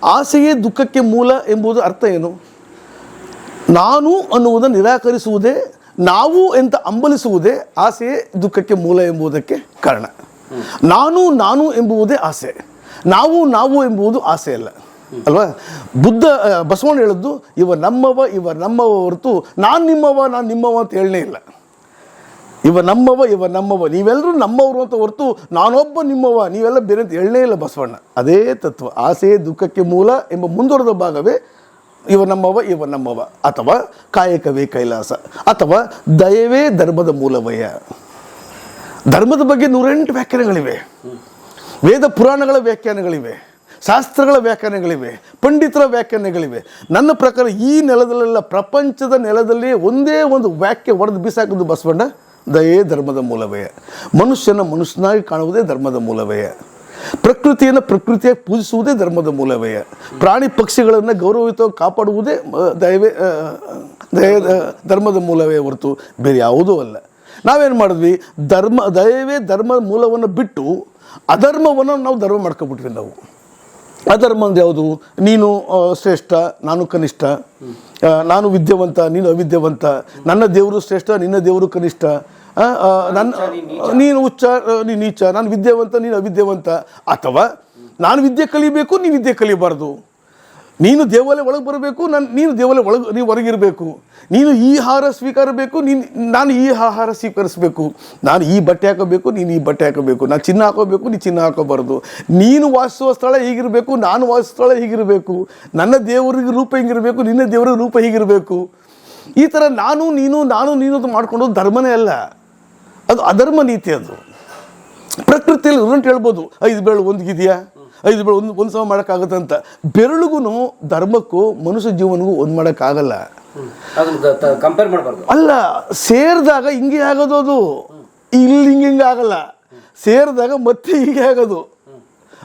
ಆಸೆಯೇ ದುಃಖಕ್ಕೆ ಮೂಲ ಎಂಬುದು ಅರ್ಥ ಏನು? ನಾನು ಅನ್ನುವುದನ್ನು ನಿರಾಕರಿಸುವುದೇ, ನಾವು ಅಂತ ಅಂಬಲಿಸುವುದೇ ಆಸೆಯೇ ದುಃಖಕ್ಕೆ ಮೂಲ ಎಂಬುದಕ್ಕೆ ಕಾರಣ. ನಾನು ನಾನು ಎಂಬುವುದೇ ಆಸೆ. ನಾವು ನಾವು ಎಂಬುದು ಆಸೆ ಅಲ್ಲ. ಅಲ್ವಾ? ಬುದ್ಧ, ಬಸವಣ್ಣ ಹೇಳಿದ್ದು, ಇವ ನಮ್ಮವ ಇವ ನಮ್ಮವ ಹೊರತು ನಾನು ನಿಮ್ಮವ ನಾನು ನಿಮ್ಮವ ಅಂತ ಹೇಳಲೇ ಇಲ್ಲ. ಇವ ನಮ್ಮವ ಇವ ನಮ್ಮವ ನೀವೆಲ್ಲರೂ ನಮ್ಮವರು ಅಂತ ಹೊರತು ನಾನೊಬ್ಬ ನಿಮ್ಮವ, ನೀವೆಲ್ಲ ಬೇರೆ ಅಂತ ಹೇಳಲೇ ಇಲ್ಲ ಬಸವಣ್ಣ. ಅದೇ ತತ್ವ, ಆಸೆ, ದುಃಖಕ್ಕೆ ಮೂಲ ಎಂಬ ಮುಂದುವರೆದ ಭಾಗವೇ ಇವ ನಮ್ಮವ ಇವ ನಮ್ಮವ, ಅಥವಾ ಕಾಯಕವೇ ಕೈಲಾಸ, ಅಥವಾ ದಯವೇ ಧರ್ಮದ ಮೂಲವಯ. ಧರ್ಮದ ಬಗ್ಗೆ ನೂರೆಂಟು ವ್ಯಾಖ್ಯಾನಗಳಿವೆ. ವೇದ ಪುರಾಣಗಳ ವ್ಯಾಖ್ಯಾನಗಳಿವೆ, ಶಾಸ್ತ್ರಗಳ ವ್ಯಾಖ್ಯಾನಗಳಿವೆ, ಪಂಡಿತರ ವ್ಯಾಖ್ಯಾನಗಳಿವೆ. ನನ್ನ ಪ್ರಕಾರ ಈ ನೆಲದಲ್ಲೆಲ್ಲ ಪ್ರಪಂಚದ ನೆಲದಲ್ಲಿ ಒಂದೇ ಒಂದು ವ್ಯಾಖ್ಯೆ ಹೊಡೆದು ಬಿಸಾಕಿದ್ದು ಬಸವಣ್ಣ. ದಯೇ ಧರ್ಮದ ಮೂಲವೇ. ಮನುಷ್ಯನ ಮನುಷ್ಯನಾಗಿ ಕಾಣುವುದೇ ಧರ್ಮದ ಮೂಲವೇ. ಪ್ರಕೃತಿಯನ್ನು ಪ್ರಕೃತಿಯಾಗಿ ಪೂಜಿಸುವುದೇ ಧರ್ಮದ ಮೂಲವೇ. ಪ್ರಾಣಿ ಪಕ್ಷಿಗಳನ್ನು ಗೌರವಯುತವಾಗಿ ಕಾಪಾಡುವುದೇ ದಯವೇ ದಯ ಧರ್ಮದ ಮೂಲವೇ ಹೊರತು ಬೇರೆ ಯಾವುದೂ ಅಲ್ಲ. ನಾವೇನು ಮಾಡಿದ್ವಿ? ಧರ್ಮ ದಯವೇ ಧರ್ಮದ ಮೂಲವನ್ನು ಬಿಟ್ಟು ಅಧರ್ಮವನ್ನು ನಾವು ಧರ್ಮ ಮಾಡ್ಕೊಬಿಟ್ವಿ ನಾವು. ಅಧರ್ಮ ಅಂದ್ರೆ ಯಾವುದು? ನೀನು ಶ್ರೇಷ್ಠ, ನಾನು ಕನಿಷ್ಠ. ನಾನು ವಿದ್ಯಾವಂತ, ನೀನು ಅವಿದ್ಯಾವಂತ. ನನ್ನ ದೇವರು ಶ್ರೇಷ್ಠ, ನಿನ್ನ ದೇವರು ಕನಿಷ್ಠ. ನನ್ನ ನೀನು ಉಚ್ಚ ನೀನು ನೀಚ. ನಾನು ವಿದ್ಯಾವಂತ ನೀನು ಅವಿದ್ಯಾವಂತ. ಅಥವಾ ನಾನು ವಿದ್ಯೆ ಕಲಿಬೇಕು ನೀನು ವಿದ್ಯೆ ಕಲಿಬಾರ್ದು. ನೀನು ದೇವಾಲಯ ಒಳಗೆ ಬರಬೇಕು ನಾನು ನೀನು ದೇವಾಲಯ ಒಳಗೆ ನೀವು ಹೊರಗಿರಬೇಕು. ನೀನು ಈ ಆಹಾರ ಸ್ವೀಕರಿಸಬೇಕು ಬೇಕು ನೀನು ನಾನು ಈ ಆಹಾರ ಸ್ವೀಕರಿಸಬೇಕು. ನಾನು ಈ ಬಟ್ಟೆ ಹಾಕೋಬೇಕು ನೀನು ಈ ಬಟ್ಟೆ ಹಾಕೋಬೇಕು. ನಾನು ಚಿನ್ನ ಹಾಕೋಬೇಕು ನೀನು ಚಿನ್ನ ಹಾಕೋಬಾರ್ದು. ನೀನು ವಾಸಿಸುವ ಸ್ಥಳ ಹೀಗಿರಬೇಕು ನಾನು ವಾಸಿಸುವ ಸ್ಥಳ ಹೀಗಿರಬೇಕು. ನನ್ನ ದೇವರಿಗೆ ರೂಪ ಹೀಗಿರಬೇಕು ನಿನ್ನ ದೇವರಿಗೆ ರೂಪ ಹೀಗಿರಬೇಕು. ಈ ಥರ ನಾನು ನೀನು ನಾನು ನೀನು ಅಂತ ಮಾಡ್ಕೊಂಡು ಧರ್ಮನೇ ಅಲ್ಲ. ಅದು ಅಧರ್ಮ ನೀತಿ ಅದು. ಪ್ರಕೃತಿಯಲ್ಲಿ ಅಂತ ಹೇಳ್ಬೋದು ಐದು ಬೆರಳು ಒಂದಿದೆಯಾ ಐದು ಬೆರಳು ಒಂದು ಒಂದು ಸಮ ಮಾಡೋಕ್ಕಾಗುತ್ತೆ ಅಂತ ಬೆರಳಿಗೂ ಧರ್ಮಕ್ಕೂ ಮನುಷ್ಯ ಜೀವನಗೂ ಒಂದು ಮಾಡೋಕ್ಕಾಗಲ್ಲ. ಕಂಪೇರ್ ಮಾಡಬಾರ್ದು. ಅಲ್ಲ ಸೇರಿದಾಗ ಹಿಂಗೆ ಆಗೋದು ಅದು. ಇಲ್ಲಿ ಹಿಂಗೆ ಹಿಂಗೆ ಆಗಲ್ಲ. ಸೇರಿದಾಗ ಮತ್ತೆ ಹೀಗೆ ಆಗೋದು.